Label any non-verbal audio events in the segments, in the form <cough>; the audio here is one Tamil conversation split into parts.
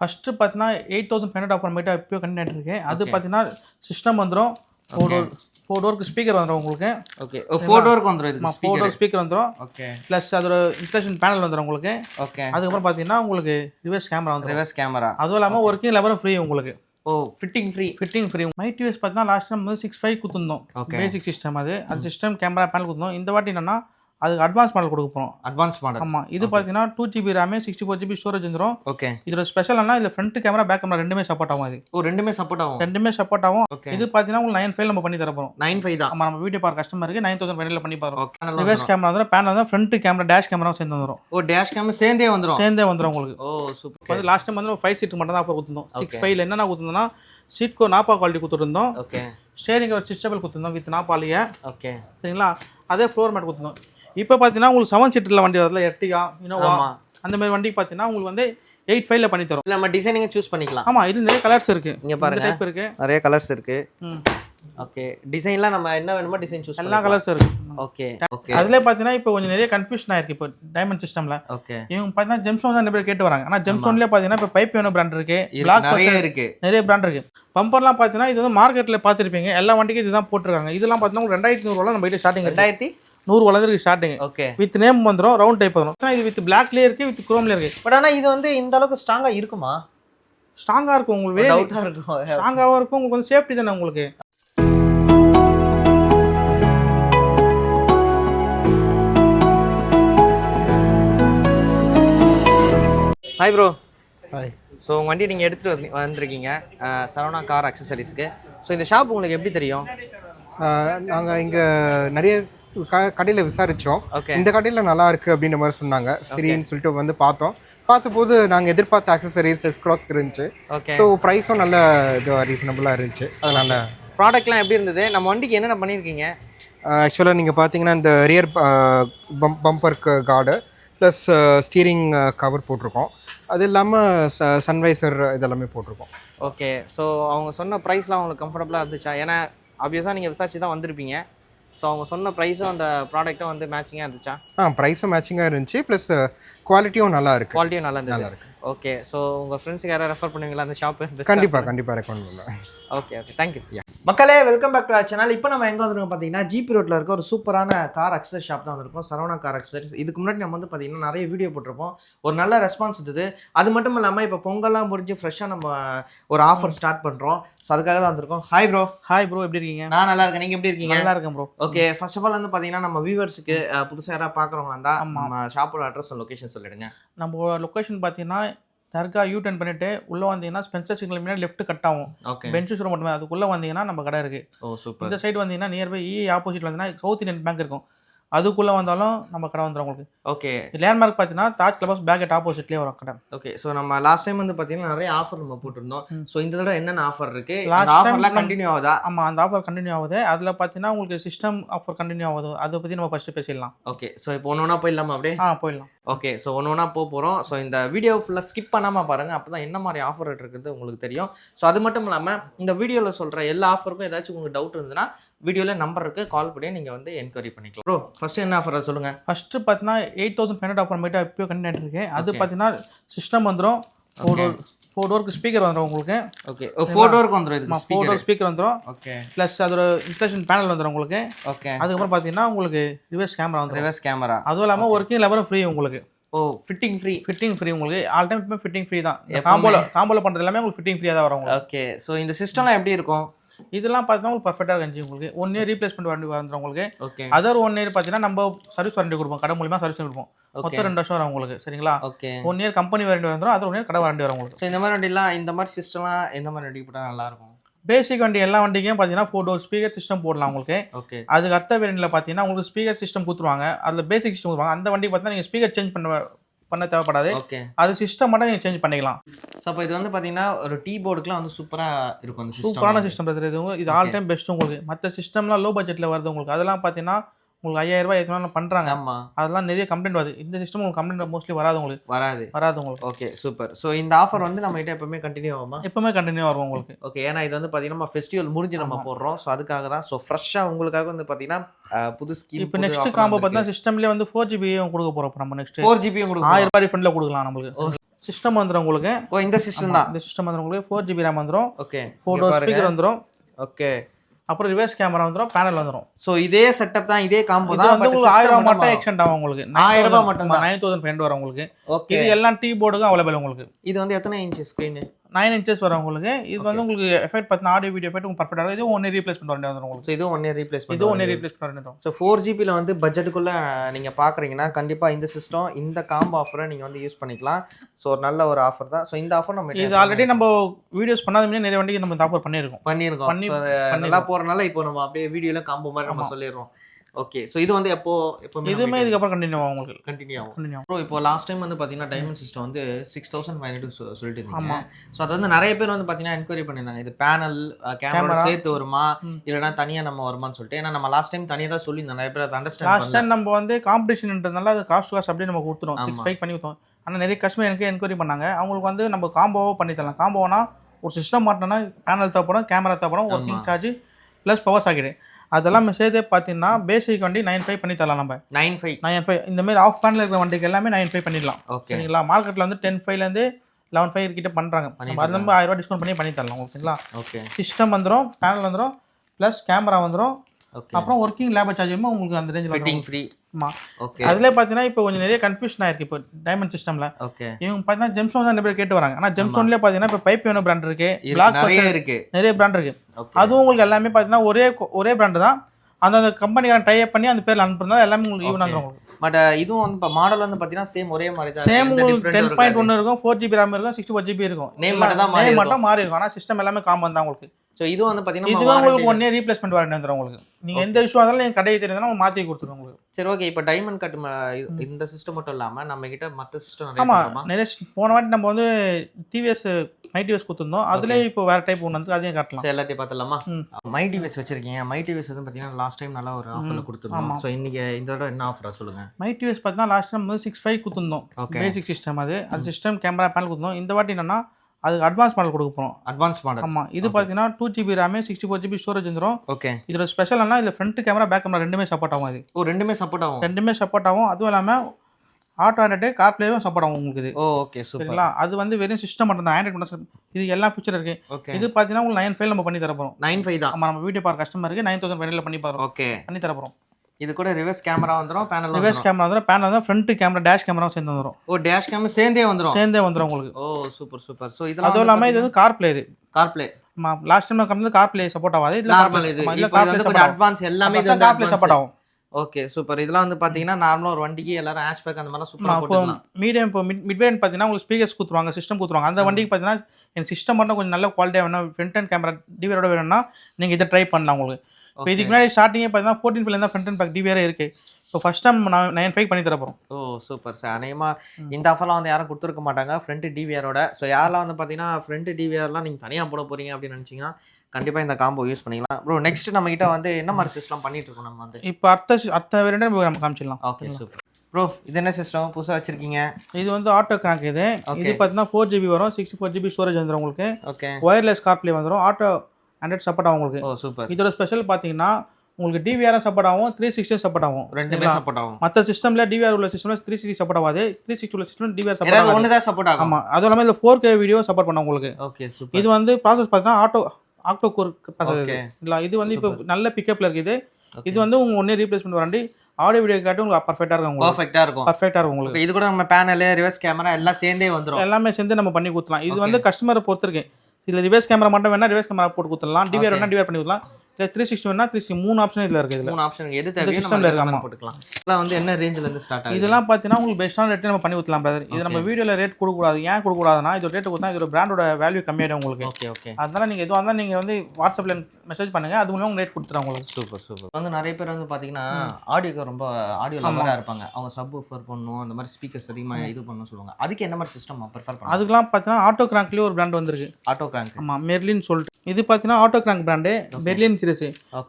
ஃபஸ்ட்டு பார்த்தீங்கன்னா eight thousand five hundred offer மட்டும் இப்போ கண்டினியூ இருக்கேன் அது. பார்த்தீங்கன்னா சிஸ்டம் வந்துடும் ஃபோர் டோர் ஃபோர் டோருக்கு ஸ்பீக்கர் வந்துடும் உங்களுக்கு. ஓகே ஃபோர் டோருக்கு வந்துடும் ஃபோர் ஸ்பீக்கர் டோர் ஸ்பீக்கர் வந்துடும் ஓகே ப்ளஸ் அதோட இன்ஸ்டலேஷன் பேனல் வந்துடும் உங்களுக்கு. ஓகே அதுக்கப்புறம் பார்த்தீங்கன்னா உங்களுக்கு ரிவர்ஸ் கேமரா வந்துடும் ரிவர்ஸ் கேமரா அதுவும் இல்லாமல் ஒர்க்கிங் லெவலும் ஃப்ரீ உங்களுக்கு. ஓ fitting free fitting free my TVS பார்த்தீங்கன்னா லாஸ்ட் டைம் வந்து சிக்ஸ் ஃபைவ் கொடுத்துருந்தோம். பேசிக் சிஸ்டம் அது. அது சிஸ்டம் கேமரா பேனல் கொடுத்துருந்தோம். இந்த வாட்டி என்னன்னா அதுக்கு அட்வான்ஸ் மாடல் கொடுக்க போகிறோம் அட்வான்ஸ் மாடல் ஆமாம் இது பார்த்தீங்கன்னா டூ ஜிபி ரேமே சிக்ஸ்டி ஃபோர் ஜிபி ஸ்டோரேஜ் வந்துடும் ஓகே இதோட ஸ்பெஷல்னா இதில் ஃப்ரண்ட் கேமரா பேக் கேமரா ரெண்டுமே சப்போர்ட் ஆகும் அது. ஓ ரெண்டுமே சப்போர்ட் ஆகும். ரெண்டுமே சப்போர்ட் ஆகும். இது பார்த்தீங்கன்னா உங்களுக்கு நைன் ஃபைவ் நம்ம பண்ணி தர போகிறோம் நைன் ஃபைவ் தான். ஆமாம் நம்ம வீடியோ பார்க்க கஸ்டமருக்கு நைன் தௌசண்ட் ஃபைனலில் பண்ணி நல்லா ரிவர்ஸ் கேமரா வந்துடும் பேனல் வந்து ஃப்ரண்ட் கேமரா டேஷ் கேமரா சேர்ந்து வந்துடும் ஓ டேஷ் கேமரா சேர்ந்தே வந்துடும் சேர்ந்தே வந்துடும் உங்களுக்கு. ஓ சூப்பர் வந்து லாஸ்ட் டைம் வந்து ஃபைவ் சீட் மட்டும் தான் ஆஃபர் கொடுத்துருந்தோம். சிக்ஸ். ஃபைவ்ல என்னென்ன கொடுத்துருந்தோம்னா சீட்கோ நாப்பா குவாலிட்டி கொடுத்துருந்தோம். ஓகே ஸ்டேரிங் ஒரு சிஸ்டபிள் கொடுத்துருந்தோம் வித் நாப்பாலியை ஓகே சரிங்களா? அதே ஃப்ளோர் மேட் கொடுத்துருந்தோம். இப்போ பார்த்தீங்கன்னா உங்களுக்கு செவன் சீட்டில் வண்டி வரல எர்டிகா இனோவா ஆமா. அந்த மாதிரி வண்டிக்கு பார்த்தீங்கன்னா உங்களுக்கு வந்து எயிட் ஃபைவ்ல பண்ணி தரும். இல்ல நம்ம டிசைனிங்க சூஸ் பண்ணிக்கலாம். ஆமாம் இது நிறைய கலர்ஸ் இருக்கு. இங்க பாருங்க. டைப் இருக்கு. நிறைய கலர்ஸ் இருக்கு. ஓகே டிசைன்லாம் நம்ம என்ன வேணுமோ டிசைன் சூஸ் எல்லா கலர்ஸ் இருக்கு. ஓகே ஓகே அதுலேயே பார்த்தீங்கன்னா இப்போ கொஞ்சம் நிறைய கன்ஃபியூஷன் ஆயிருக்கு. இப்போ டைமண்ட் சிஸ்டம்ல ஓகே இவங்க பார்த்தீங்கன்னா ஜெம்சோன் தான் நிறைய கேட்டு வராங்க. ஆனால் ஜெம்சோன்லேயே பார்த்தீங்கன்னா இப்போ பைப் வேணும் பிராண்ட் இருக்கு. பிளாக் நிறைய இருக்கு. நிறைய பிராண்ட் இருக்கு. பம்பர்லாம் பார்த்தீங்கன்னா இது வந்து மார்க்கெட்டில் பார்த்துருப்பீங்க எல்லா வண்டிக்கும் இதுதான் போட்டிருக்காங்க. இதெல்லாம் பார்த்தீங்கன்னா உங்களுக்கு ரெண்டாயிரத்தி நூறுவா நம்ம கிட்ட ஸ்டார்டிங் ரெண்டாயிரத்தி நூறு வளர்ந்துருக்கு ஸ்டார்டிங் ஓகே வித் நேம் வந்துடும் ரவுண்ட் டைப் வந்துடும் இது வித் பிளாக்லேயே இருக்கு வித் குரோம்லேயே இருக்கு. பட் ஆனா இது வந்து இந்த அளவுக்கு ஸ்ட்ராங்கா இருக்குமா? ஸ்ட்ராங்காக இருக்கும் உங்களுக்கு டவுட்டா இருக்கும். ஸ்ட்ராங்காகவும் இருக்கும் உங்களுக்கு வந்து சேஃப்டி தானே உங்களுக்கு. ஹாய் ப்ரோ ஹாய் ஸோ உங்கள் வண்டி நீங்கள் எடுத்துகிட்டு வந்து வந்திருக்கீங்க. சரவணா கார் அக்சசரிஸ்க்கு ஸோ இந்த ஷாப் உங்களுக்கு எப்படி தெரியும்? நாங்கள் இங்கே நிறைய கடையில் விசாரித்தோம் இந்த கடையில் நல்லா இருக்குது அப்படின்ற மாதிரி சொன்னாங்க. சரின்னு சொல்லிட்டு வந்து பார்த்தோம். பார்த்தபோது நாங்கள் எதிர்பார்த்த அக்சசரிஸ் எஸ்க்ராஸ் இருந்துச்சு. ஸோ ப்ரைஸும் நல்ல இது ரீசனபுளாக இருந்துச்சு. அதனால் ப்ராடக்ட்லாம் எப்படி இருந்தது? நம்ம வண்டிக்கு என்னென்ன பண்ணியிருக்கீங்க? ஆக்சுவலாக நீங்கள் பார்த்தீங்கன்னா இந்த ரியர் பம் பம்பருக்கு கார்டு ப்ளஸ் ஸ்டீரிங் கவர் போட்டிருக்கோம். அது இல்லாமல் ச சன்வைசர் இதெல்லாமே போட்டிருக்கோம். ஓகே ஸோ அவங்க சொன்ன ப்ரைஸ்லாம் உங்களுக்கு கம்ஃபர்டபுளாக இருந்துச்சா? ஏன்னா ஆப்வியஸாக நீங்கள் விசாரிச்சு தான் வந்திருப்பீங்க. ஸோ அவங்க சொன்ன ப்ரைஸும் அந்த ப்ராடக்ட்டும் வந்து மேட்சிங்காக இருந்துச்சா? ஆ ப்ரைஸும் மேட்சிங்காக இருந்துச்சு. ப்ளஸ் குவாலிட்டியும் நல்லா இருக்குது குவாலிட்டியும் நல்லா நல்லா இருந்தது ஓகே ஸோ உங்கள் ஃப்ரெண்ட்ஸுக்கு யாராவது ரெஃபர் பண்ணுவீங்களா அந்த ஷாப்பு கண்டிப்பாக கண்டிப்பாக ரெக்கமெண்ட் பண்ணுவேன். ஓகே ஓகே தேங்க்யூ மக்களே welcome back to our channel இப்போ நம்ம எங்கே வந்திருக்கோம் பார்த்தீங்கன்னா ஜிபி ரோட்டில் இருக்க ஒரு சூப்பரான கார் அக்சசரி ஷாப் தான் வந்திருக்கோம். சரவணா கார் அக்சசரிஸ் இதுக்கு முன்னாடி நம்ம வந்து பார்த்தீங்கன்னா நிறைய வீடியோ போட்டிருப்போம். ஒரு நல்ல ரெஸ்பான்ஸ் இருந்தது. அது மட்டும் இல்லாமல் இப்போ பொங்கல்லாம் முடிஞ்சு ஃப்ரெஷ்ஷாக நம்ம ஒரு ஆஃபர் ஸ்டார்ட் பண்ணுறோம் ஸோ அதுக்காக தான் வந்திருக்கோம். ஹாய் ப்ரோ ஹாய் ப்ரோ எப்படி இருக்கீங்க? நான் நல்லா இருக்கேன். நீங்கள் எப்படி இருக்கீங்க? நல்லா இருக்கேன் bro okay first of all வந்து பார்த்தீங்கன்னா நம்ம வியூவர்ஸுக்கு புதுசாக யாராவது பார்க்குறவங்களா இருந்தால். நம்ம ஷாப்போட அட்ரஸ் லொகேஷன் சொல்லிடுங்க. நம்ம லொக்கேஷன் பார்த்தீங்கன்னா தர்கா யூ டர்ன் பண்ணிட்டு உள்ளே வந்தீங்கன்னா ஸ்பென்சர் சிங்கிள் முன்னாடி லெஃப்ட் கட் ஆகும். ஓகே ஷோரூம் மட்டுமே. அதுக்குள்ளே வந்தீங்கன்னா நம்ம கடை இருக்கு. ஓ சூப்பர் இந்த சைடு வந்தீங்கன்னா நியர்பை இ ஆப்போசிட்ல வந்தீங்கன்னா சவுத் இந்தியன் பேங்க் இருக்கும். அதுக்குள்ளே வந்தாலும் நம்ம கடை வந்துடும் உங்களுக்கு. ஓகே லேண்ட்மார்க் பார்த்தீங்கன்னா தாஜ் கிளப் ஹவுஸ் பேக் ஆப்போசிட்லேயே வரும் கடை. ஓகே ஸோ நம்ம லாஸ்ட் டைம் வந்து பார்த்தீங்கன்னா நிறைய ஆஃபர் நம்ம போட்டிருந்தோம். ஸோ இந்த தடவை என்னென்ன ஆஃபர் இருக்கு? time ஆஃபர்லாம் கண்டினியூ ஆகுதா? ஆமாம் அந்த ஆஃபர் கண்டினியூ ஆகுது. அதில் பார்த்தீங்கன்னா உங்களுக்கு சிஸ்டம் ஆஃபர் கண்டினியூ ஆகுது. அதை பற்றி நம்ம ஃபஸ்ட்டு பேசிடலாம். ஓகே ஸோ இப்போ ஒன்று ஒன்றா போயிடலாமா அப்படியே? ஆ போயிடலாம். ஓகே ஸோ ஒன்று ஒன்றா போக போகிறோம் ஸோ இந்த வீடியோ ஃபுல்லாக ஸ்கிப் பண்ணாமல் பாருங்கள் அப்போ தான் என்ன மாதிரி ஆஃபர் இருக்குது உங்களுக்கு தெரியும். ஸோ அது மட்டும் இல்லாமல் இந்த வீடியோவில் சொல்கிற எல்லா ஆஃபருக்கும் ஏதாச்சும் உங்களுக்கு டவுட் இருந்ததுன்னா வீடியோவில் நம்பர் இருக்குது கால் பண்ணி நீங்கள் வந்து என்கொயரி பண்ணிக்கலாம். ப்ரோ ஃபஸ்ட்டு என்ன ஆஃபர் சொல்லுங்கள் ஃபஸ்ட்டு பார்த்தீங்கன்னா eight thousand five hundred offer மட்டும் இப்போ கண்டினியூ இருக்கேன் அது. பார்த்தீங்கன்னா சிஸ்டம் வந்துடும். டோர் ஃபோர் டோருக்கு ஸ்பீக்கர் வந்துடும் உங்களுக்கு. ஓகே ஃபோர் டோருக்கு வந்துடும் ஃபோர் ஸ்பீக்கர் டோர் ஸ்பீக்கர் வந்துடும் ஓகே ப்ளஸ் அதோட இன்ஸ்டலேஷன் பேனல் வந்துடும் உங்களுக்கு. ஓகே அதுக்கப்புறம் பார்த்தீங்கன்னா உங்களுக்கு ரிவர்ஸ் கேமரா வந்துடும் ரிவர்ஸ் கேமரா அதுவும் இல்லாமல் ஒர்க்கிங் லெவலும் ஃப்ரீ உங்களுக்கு. ஓ ஃபிட்டிங் ஃப்ரீ ஃபிட்டிங் ஃப்ரீ உங்களுக்கு. ஆல் டைம் ஃபிட்டிங் ஃப்ரீ தான். காம்போல காம்போல பண்ணுறது எல்லாமே உங்களுக்கு ஃபிட்டிங் ஃப்ரீயாக தான் வரும் ஓகே ஸோ இந்த சிஸ்டம்லாம் எப்படி இருக்கும்? இதெல்லாம் பார்த்தீங்கன்னா உங்களுக்கு பர்ஃபெக்டாக இருந்துச்சு உங்களுக்கு. ஒன் இயர் ரீப்ளேஸ்மெண்ட் வாரண்டி வந்துடும் உங்களுக்கு அதர் ஒன் இயர் பார்த்தீங்கன்னா நம்ம சர்வீஸ் வாரண்டி கொடுப்போம். கடை மூலியமாக சர்வீஸ் கொடுப்போம். மொத்தம் ரெண்டு வருஷம் வரும் உங்களுக்கு. சரிங்களா? ஒன் இயர் கம்பெனி வாரண்டி வந்துடும் அதர் ஒன் இயர் கடை வாரண்டி வரும் உங்களுக்கு. இந்த மாதிரி வண்டிலாம் இந்த மாதிரி சிஸ்டம்லாம் எந்த மாதிரி ரெடி போட்டால் நல்லா இருக்கும் பேசிக் வண்டி எல்லா வண்டிக்கும் பார்த்தீங்கன்னா ஃபோர் டோர் ஸ்பீக்கர் சிஸ்டம் போடலாம் உங்களுக்கு. ஓகே அதுக்கு அடுத்த வேரியண்ட்டில் பார்த்தீங்கன்னா உங்களுக்கு ஸ்பீக்கர் சிஸ்டம் கொடுத்துருவாங்க. அதில் பேசிக் சிஸ்டம் கொடுத்துருவாங்க. அந்த வண்டி பார்த்தீங்கன்னா நீங்கள் ஸ்பீக்கர் சேஞ்ச் பண்ண பண்ண தேவைப்படாது. அது சிஸ்டம் மட்டும் நீங்கள் சேஞ்ச் பண்ணிக்கலாம். ஸோ அப்போ இது வந்து பார்த்தீங்கன்னா ஒரு டீ போர்டுக்குலாம் வந்து சூப்பராக இருக்கும் சூப்பரான சிஸ்டம் இது இது ஆல் டைம் பெஸ்ட் உங்களுக்கு. மற்ற சிஸ்டம்லாம் லோ பட்ஜெட்டில் வருது உங்களுக்கு. அதெல்லாம் பார்த்தீங்கன்னா உங்களுக்கு ஐயாயிரம் ரூபாய் எத்தனை பண்ணுறாங்க ஆமா. அதெல்லாம் நிறைய கம்ப்ளைண்ட் வருது. இந்த சிஸ்டம் உங்களுக்கு கம்ப்ளைண்ட் மோஸ்ட்லி வராது உங்களுக்கு. வராது. வராது உங்களுக்கு. ஓகே சூப்பர் ஸோ இந்த ஆஃபர் வந்து நம்ம கிட்ட எப்பவுமே கண்டினியூ ஆகுமா? எப்பவுமே கண்டினியூ வரும் உங்களுக்கு. ஓகே ஏன்னா இது வந்து பார்த்தீங்கன்னா நம்ம ஃபெஸ்டிவல் முடிஞ்சு நம்ம போடுறோம். ஸோ அதுக்காக தான். ஸோ ஃப்ரெஷ்ஷாக உங்களுக்காக வந்து பார்த்தீங்கன்னா புது ஸ்கீம் இப்போ நெக்ஸ்ட் காம்போ பார்த்தீங்கன்னா சிஸ்டம்லேயே வந்து ஃபோர் ஜிபியும் கொடுக்க போகிறோம் நம்ம நெக்ஸ்ட் ஃபோர் ஜிபியும் கொடுக்கும் ஆயிரம் ரூபாய் ரிஃபண்டில் கொடுக்கலாம் நம்மளுக்கு. சிஸ்டம் வந்துடும் உங்களுக்கு. ஓ இந்த சிஸ்டம் தான். இந்த சிஸ்டம் வந்துடும் உங்களுக்கு. ஃபோர் ஜிபி ரேம் வந்துடும் ஓகே ஃபோட்டோ ஸ்பீக்கர் வந்துடும் ஓகே அப்புறம் ரிவர்ஸ் கேமரா வந்துடும் பேனல் வந்துடும் ஸோ இதே செட்டப் தான் இதே காம்போ தான் ஆயிரம் ரூபாய் மட்டும் எக்ஸ்டெண்ட் ஆகும். உங்களுக்கு. ஆயிரம் ரூபாய் மட்டும்தான். நைன் தௌசண்ட் ஃபைவ் வரும் உங்களுக்கு. இது எல்லாம் டீ போர்டுக்கும் அவைலபிள் உங்களுக்கு. இது வந்து எத்தனை இன்ச் ஸ்க்ரீனு நைன் இன்ச்சஸ் வரும் உங்களுக்கு. இது வந்து உங்களுக்கு எஃபெக்ட் பார்த்தீங்கன்னா ஆடியோ வீடியோ எஃபெக்ட் உங்களுக்கு பர்ஃபெக்டாக இது ஒன் ரீப்ளேஸ்மெண்ட் வர வந்துடும் உங்களுக்கு. ஸோ இதுவும் ஒன் இயர் ரீப்ளேஸ் இது ஒன் ரீப்ளேஸ்மெண்ட் வர வந்துடும் ஸோ ஃபோர் ஜிபியில் வந்து பட்ஜெட்டுக்குள்ளே நீங்கள் பார்க்குறீங்கன்னா கண்டிப்பாக இந்த சிஸ்டம் இந்த காம்போ ஆஃபரை நீங்கள் வந்து யூஸ் பண்ணிக்கலாம். ஸோ ஒரு நல்ல ஒரு ஆஃபர் தான். ஸோ இந்த ஆஃபர் நம்ம இது ஆல்ரெடி நம்ம வீடியோஸ் பண்ணாத முன்னே நிறைய வண்டிக்கு நம்ம ஆஃபர் பண்ணியிருக்கோம் பண்ணியிருக்கோம் பண்ணி-. நல்லா போகிறனால இப்போ நம்ம அப்படியே வீடியோவில் காம்போ மாதிரி நம்ம. சொல்லிடுறோம். ஓகே ஸோ இது வந்து எப்போ எப்போ இதுவுமே இதுக்கப்புறம் கண்டினியூ ஆகும் உங்களுக்கு. கண்டினியூ ஆகும். கண்டினியூ ஆகும். இப்போ லாஸ்ட் டைம் வந்து பார்த்தீங்கன்னா டைமண்ட் சிஸ்டம் வந்து சிக்ஸ் தௌசண்ட் ஃபைவ் ஹண்ட்ரட் சொல்லிட்டு இருந்தீங்க. ஸோ அது வந்து நிறைய பேர் வந்து பார்த்தீங்கன்னா என்கொயரி பண்ணியிருந்தாங்க. இது பேனல் கேமரா. சேர்த்து வருமா. இல்லைனா தனியாக நம்ம வருமான்னு சொல்லிட்டு. ஏன்னா நம்ம லாஸ்ட் டைம் தனியாக தான் சொல்லியிருந்தோம். நிறைய பேர் அதை அண்டர்ஸ்டாண்ட் லாஸ்ட் டைம் நம்ம வந்து காம்படிஷன்ன்றதுனால அது காஸ்ட் காஸ்ட் அப்படியே நம்ம கொடுத்துரும் சிக்ஸ். ஃபைவ் பண்ணி கொடுத்தோம். ஆனால் நிறைய கஸ்டமர் எனக்கு என்கொயரி பண்ணாங்க. அவங்களுக்கு வந்து நம்ம காம்போவோ பண்ணி தரலாம். காம்போனா ஒரு சிஸ்டம் மாட்டினா பேனல் தேவைப்படும் கேமரா தேவைப்படும் ஒர்க்கிங் ஆமா. சார்ஜ் ப்ளஸ் பவர் சாக்கெட் அதெல்லாம் சேர்த்தே பார்த்தீங்கன்னா பேசிக் வண்டி நைன் ஃபைவ் பண்ணி தரலாம் நம்ம. நைன் ஃபைவ் நைன் ஃபைவ் இந்த மாதிரி ஆஃப் பேனில் இருக்கிற வண்டிக்கு எல்லாமே நைன் ஃபைவ் பண்ணிடலாம். ஓகே சரிங்களா? மார்க்கெட்டில் வந்து டென் ஃபைவ்லேருந்து லெவன் ஃபைவ் கிட்ட பண்ணுறாங்க நம்ம அது நம்ம ஆயிரம் ரூபாய் டிஸ்கவுண்ட் பண்ணி பண்ணி தரலாம். ஓகேங்களா? ஓகே சிஸ்டம் வந்துடும் பேனல் வந்துடும் ப்ளஸ் கேமரா வந்துடும் அப்புறம் ஒர்க்கிங் லேபர் சார்ஜுமே உங்களுக்கு அந்த ரேஞ்சில் ஃபிட்டிங் ஃப்ரீ ஆமாம் ஓகே அதுலேயே பார்த்தீங்கன்னா இப்போ கொஞ்சம் நிறைய கன்ஃபியூஷன் ஆயிருக்கு. இப்போ டைமண்ட் சிஸ்டமில் ஓகே இவங்க பார்த்தீங்கன்னா ஜெம்சோன் தான் நிறைய பேர் கேட்டு வராங்க. ஆனால் ஜெம்சோன்லேயே பார்த்தீங்கன்னா இப்போ பைப் வேணும் பிராண்ட் இருக்கு. பிளாக் நிறைய இருக்கு. நிறைய பிராண்ட் இருக்கு. அதுவும் உங்களுக்கு எல்லாமே பார்த்தீங்கன்னா ஒரே ஒரே பிராண்டு தான். அந்தந்த கம்பெனிக்கான டைப் பண்ணி அந்த பேரில் அனுப்புறதா எல்லாமே உங்களுக்கு ஈவன் உங்களுக்கு பட் இதுவும் வந்து இப்போ மாடல் வந்து பார்த்தீங்கன்னா சேம் ஒரே மாதிரி தான் சேம் உங்களுக்கு டென் பாயிண்ட். ஒன்று இருக்கும் ஃபோர் ஜிபி ரேம் இருக்கும் சிக்ஸ்டி ஃபோர் ஜிபி இருக்கும். Name மட்டும் தான் மாறி இருக்கும். ஆனால் சிஸ்டம் எல்லாமே காமன் தான் உங்களுக்கு. ஸோ இது வந்து பார்த்தீங்கன்னா இதுவே உங்களுக்கு ஒன் இயர் ரீப்ளேஸ்மெண்ட் வாரண்டி வந்துடும் உங்களுக்கு. நீங்கள் எந்த இஷ்யூ இருந்தாலும் நீங்கள் கடையை உங்களுக்கு மாற்றி கொடுத்துருவோம் உங்களுக்கு. சரி ஓகே இப்போ டைமண்ட் கட் இந்த சிஸ்டம் மட்டும் இல்லாம நம்ம கிட்ட மத்த சிஸ்டம் ஆமாம்? நிறைய போன வாட்டி நம்ம வந்து டிவிஎஸ் மை டிவிஎஸ் கொடுத்துருந்தோம். அதுலேயே இப்போ வேறு டைப் ஒன்று வந்து அதையும் காட்டலாம். சரி எல்லாத்தையும் பார்த்துலாமா ம். டிவைஸ் வச்சிருக்கீங்க. மை டிவைஸ் வந்து பார்த்தீங்கன்னா லாஸ்ட் டைம் நல்லா ஒரு ஆஃபர்ல கொடுத்துருந்தோம். ஸோ இன்னைக்கு இந்த தடவை என்ன ஆஃபரா சொல்லுங்க? மை டிவிஎஸ் பார்த்தீங்கன்னா லாஸ்ட் டைம் வந்து சிக்ஸ் ஃபைவ் கொடுத்துருந்தோம். ஓகே பேசிக் சிஸ்டம் அது. அது சிஸ்டம் கேமரா பேனல் கொடுத்தோம் இந்த வாட்டி என்னன்னா அதுக்கு அட்வான்ஸ் மாடல் கொடுக்க போகிறோம் அட்வான்ஸ் மாடல் ஆமாம் இது பார்த்தீங்கன்னா டூ ஜிபி ரேமே சிக்ஸ்டி ஃபோர் ஜிபி ஸ்டோரேஜ் வந்துடும் ஓகே இதோட ஸ்பெஷல் என்ன இதில் ஃப்ரண்ட் கேமரா பேக் கேமரா ரெண்டுமே சப்போர்ட் ஆகும் அது. ஓ ரெண்டுமே சப்போர்ட் ஆகும். ரெண்டுமே சப்போர்ட் ஆகும். அதுவும் இல்லாமல் ஆட்டோ ஆண்ட்ராய்டு கார் பிளேவும் சப்போர்ட் ஆகும் உங்களுக்கு இது. ஓகே சரிங்களா? அது வந்து வெறும் சிஸ்டம் மட்டும் தான். ஆண்ட்ராய்டு மட்டும் இது எல்லா ஃபீச்சர் இருக்கு. இது பார்த்தீங்கன்னா உங்களுக்கு நைன் ஃபைவ் நம்ம பண்ணி தர போகிறோம் நைன் ஃபைவ் தான் நம்ம வீடியோ பார்க்க கஸ்டமருக்கு நைன் தௌசண்ட் ஃபைனலில் பண்ணி தரோம் ஓகே பண்ணி தர போகிறோம் இது கூட ரிவர்ஸ் கேமரா வந்துரும் பேனல் ரிவர்ஸ் கேமரா வந்துடும் பேனல் வந்து ஃப்ரண்ட் கேமரா டேஷ் கேமராவும் சேர்ந்து வந்துடும் ஓ டேஷ் கேமரா சேர்ந்தே வந்துரும். சேர்ந்தே வந்துடும் உங்களுக்கு. ஓ சூப்பர் சூப்பர் ஸோ இதெல்லாம் அதுவும் இல்லாமல் இது வந்து கார் பிளே இது. Car play last time company car play support ஆகாது. இதுல நார்மல் இது. இதுல இப்போ கார் பிளே கொஞ்சம் அட்வான்ஸ் எல்லாமே இது கார் பிளே சப்போர்ட். ஆகும். ஓகே சூப்பர் இதெல்லாம் வந்து பாத்தீங்கன்னா நார்மலா ஒரு வண்டிக்கு எல்லாரும் ஹேஷ்பேக் அந்த மாதிரி சூப்பரா போட்டுக்கலாம். மீடியம் இப்போ மிட் வேன் பார்த்தீங்கன்னா உங்களுக்கு ஸ்பீக்கர்ஸ் கொடுத்துருவாங்க சிஸ்டம் கொடுத்துருவாங்க அந்த வண்டிக்கு பார்த்தீங்கன்னா எனக்கு சிஸ்டம் மட்டும் கொஞ்சம் நல்ல குவாலிட்டியாக வேணும் ஃப்ரண்ட் அண்ட் கேமரா டிவியரோட வேணும்னா நீங்கள் இதை ட்ரை பண்ணலாம் உங்களுக்கு. இப்போ இதுக்கு முன்னாடி ஸ்டார்டிங்கே பார்த்தீங்கன்னா ஃபோர்டீன் ஃபைவ்ல தான் ஃப்ரண்ட் அண்ட் பேக் டிவியரே இருக்கு. இப்போ ஃபர்ஸ்ட் டைம் நான் நைன் ஃபைவ் பண்ணி தர போகிறோம் ஓ சூப்பர் சார் அநேகமா இந்த ஆஃபர்லாம் வந்து யாரும் கொடுத்துருக்க மாட்டாங்க. ஃப்ரண்ட் டிவிஆரோட ஸோ யாரெல்லாம் வந்து பார்த்தீங்கன்னா ஃப்ரண்ட் டிவிஆர்லாம் நீங்கள் தனியாக போட போறீங்க அப்படின்னு நினச்சிங்கன்னா கண்டிப்பாக இந்த காம்போ யூஸ் பண்ணிக்கலாம். ப்ரோ நெக்ஸ்ட் நம்ம கிட்ட வந்து என்ன மாதிரி சிஸ்டம் பண்ணிட்டு இருக்கோம் நம்ம வந்து? இப்போ அடுத்த அடுத்த வேரியண்ட் நம்ம காமிச்சிடலாம். ஓகே சூப்பர் ப்ரோ இது என்ன சிஸ்டம் புதுசாக வச்சிருக்கீங்க? இது வந்து ஆட்டோ கிராங்க் இது. இது பார்த்தீங்கன்னா ஃபோர் ஜிபி வரும். சிக்ஸ்டி ஃபோர் ஜிபி ஸ்டோரேஜ் வந்துடும் உங்களுக்கு. ஓகே ஒயர்லெஸ் கார் பிளே வந்துடும் ஆட்டோ ஹண்ட்ரட் சப்போர்ட் ஆகும் உங்களுக்கு. ஓ சூப்பர் இதோட ஸ்பெஷல் பார்த்தீங்கன்னா உங்களுக்கு டிவிஆர் சப்போர்ட் ஆகும் த்ரீ சிக்ஸ்டி சப்போர்ட் ஆகும். ரெண்டுமே சப்போர்ட் ஆகும். மற்ற சிஸ்டம்ல டிவிஆர் உள்ள சிஸ்டம்ல த்ரீ சிக்ஸ்டி சப்போர்ட் ஆகாது. த்ரீ சிக்ஸ்டி உள்ள சிஸ்டம் டிவிஆர் சப்போர்ட் ஒன்று தான் சப்போர்ட் ஆகும்? ஆமா. அதுவும் இல்லாமல் இந்த ஃபோர் கே வீடியோ சப்போர்ட் பண்ண உங்களுக்கு. ஓகே சூப்பர் இது வந்து ப்ராசஸ் பார்த்தீங்கன்னா ஆட்டோ ஆக்டோ கோர். இல்லை இது. வந்து இப்போ நல்ல பிக்கப்ல இருக்குது. இது வந்து உங்க ஒன்னே ரீப்ளேஸ்மெண்ட் வராண்டி ஆடியோ வீடியோ காட்டி உங்களுக்கு பர்ஃபெக்டாக இருக்கும் பர்ஃபெக்டாக இருக்கும். பர்ஃபெக்டாக இருக்கும் உங்களுக்கு. இது கூட நம்ம பேனல் ரிவர்ஸ் கேமரா எல்லாம் சேர்ந்தே வந்துரும். எல்லாமே சேர்ந்து நம்ம பண்ணி கொடுத்துலாம் இது. வந்து கஸ்டமரை பொறுத்திருக்கு. இதில் ரிவர்ஸ் கேமரா மட்டும் வேணா ரிவர்ஸ் கேமரா போட்டு கொடுத்துடலாம் டிவிஆர். வேணா டிவிஆர் பண்ணி கொடுக்கலாம் இல்லை த்ரீ சிக்ஸ்டி வேணா த்ரீ சிக்ஸ்டி மூணு ஆப்ஷன் இதில் இருக்குது இதில். மூணு ஆப்ஷன் எது தேவையோ system ல நம்ம இருக்கு, ரெக்கமெண்ட் ஆமா. போட்டுக்கலாம். இதெல்லாம் வந்து என்ன ரேஞ்சில இருந்து ஸ்டார்ட் ஆகுது? இதெல்லாம் பார்த்தீங்கன்னா உங்களுக்கு பெஸ்ட்டான ரேட்டு நம்ம பண்ணி கொடுக்கலாம் பிரதர் இது நம்ம. வீடியோவில் ரேட் கொடுக்கக்கூடாது. ஏன் கொடுக்கக்கூடாதுன்னா இதோட ரேட்டு கொடுத்தா இதோட பிராண்டோட வேல்யூ கம்மியாயிடும் உங்களுக்கு. ஓகே ஓகே அதனால நீங்கள் எதுவாக இருந்தாலும் நீங்கள் வந்து வாட்ஸ்அப்பில் மெசேஜ் பண்ணுங்க. அது மூலமாக ரேட் கொடுத்துறேன் உங்களுக்கு. Super super. வந்து நிறைய பேர் வந்து பாத்தீங்கன்னா ஆடியோக்கு ரொம்ப ஆடியோ லவரா இருப்பாங்க. அவங்க சப் ஊஃபர் பண்ணணும் அந்த மாதிரி ஸ்பீக்கர்ஸ் அதிகமா இது பண்ணணும் சொல்லுவாங்க. அதுக்கு என்ன மாதிரி சிஸ்டம் ப்ரிஃபர் பண்ணுவாங்க அதுக்கெல்லாம் பார்த்தீங்கன்னா ஆட்டோ கிராங்க்லேயே ஒரு பிராண்ட் வந்திருக்கு. ஆட்டோ கிராங்க் ஆமாம் மெர்லின் சொல்லிட்டு. இது பார்த்தீங்கன்னா auto crank brand Berlin series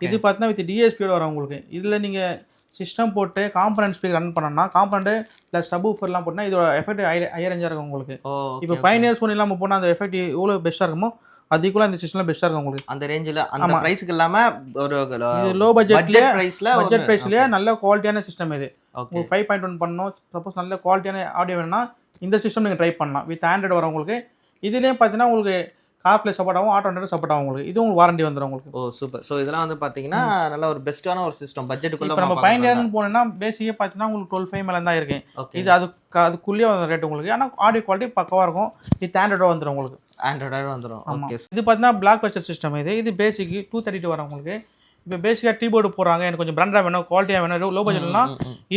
இது பார்த்தீங்கன்னா வித் டிஎஸ்பியோட வரும் உங்களுக்கு. இதில் நீங்கள் சிஸ்டம் போட்டு காம்பனன்ட் ஸ்பீக்கர் ரன் பண்ணோம்னா காம்பனண்ட் ப்ளஸ் சப் ஊஃபர்லாம் போட்டோம்னா இதோட எஃபெக்ட் ஹையரேஞ்சாக இருக்கும் உங்களுக்கு. இப்போ பைனியர் சோனி நம்ம போனால் அந்த எஃபெக்ட் எவ்வளோ பெஸ்ட்டாக இருக்குமோ அது ஈக்குவலாக இந்த சிஸ்டம்ல பெஸ்ட்டாக இருக்கும் உங்களுக்கு. அந்த ரேஞ்சில் அந்த பிரைஸ்க்கு இல்லாம ஒரு இது லோ பட்ஜெட்ல பட்ஜெட் பிரைஸ்ல பட்ஜெட் ப்ரைஸ்லேயே நல்ல குவாலிட்டியான சிஸ்டம் இது. உங்களுக்கு ஃபைவ் பாயிண்ட் ஒன் பண்ணணும். சப்போஸ் நல்ல குவாலிட்டியான ஆடியோ வேணும்னா இந்த சிஸ்டம் நீங்கள் ட்ரை பண்ணலாம். வித் ஆண்ட்ராய்டு வரும் உங்களுக்கு இதுலேயும் பார்த்தீங்கன்னா உங்களுக்கு கார் பிளே சப்போர்ட் ஆகும் ஆட்டோ ஹண்ட்ரட் சப்போர்ட் ஆகும் உங்களுக்கு. இது உங்களுக்கு வாரண்டி வந்துடும் உங்களுக்கு. ஓ சூப்பர் ஸோ இதெல்லாம் வந்து பாத்தீங்கன்னா நல்ல ஒரு பெஸ்ட்டான ஒரு சிஸ்டம் பட்ஜெட்டுக்குள்ள நம்ம பயணியர்னு போனோம்னா பேசிக்கே பார்த்தீங்கன்னா உங்களுக்கு டுவெல் ஃபைவ் மேலே தான் இருக்கு. ஓகே இது அது அதுக்குள்ளேயே வந்த ரேட் உங்களுக்கு. ஆனால் ஆடியோ குவாலிட்டி பக்கவாக இருக்கும். வித் ஆண்ட்ராய்டாக வந்துடும் உங்களுக்கு. ஆண்ட்ராய்டு வந்துடும். ஓகே இது பார்த்தீங்கன்னா பிளாக் பஸ்டர் சிஸ்டம் இது. இது பேசிக் டூ தேர்ட்டி டூ வரும் உங்களுக்கு. இப்போ பேசிக்காக கீபோர்டு போடுறாங்க. எனக்கு கொஞ்சம் பிராண்டாக வேணும் குவாலிட்டியாக வேணும் லோ பட்ஜெட்னா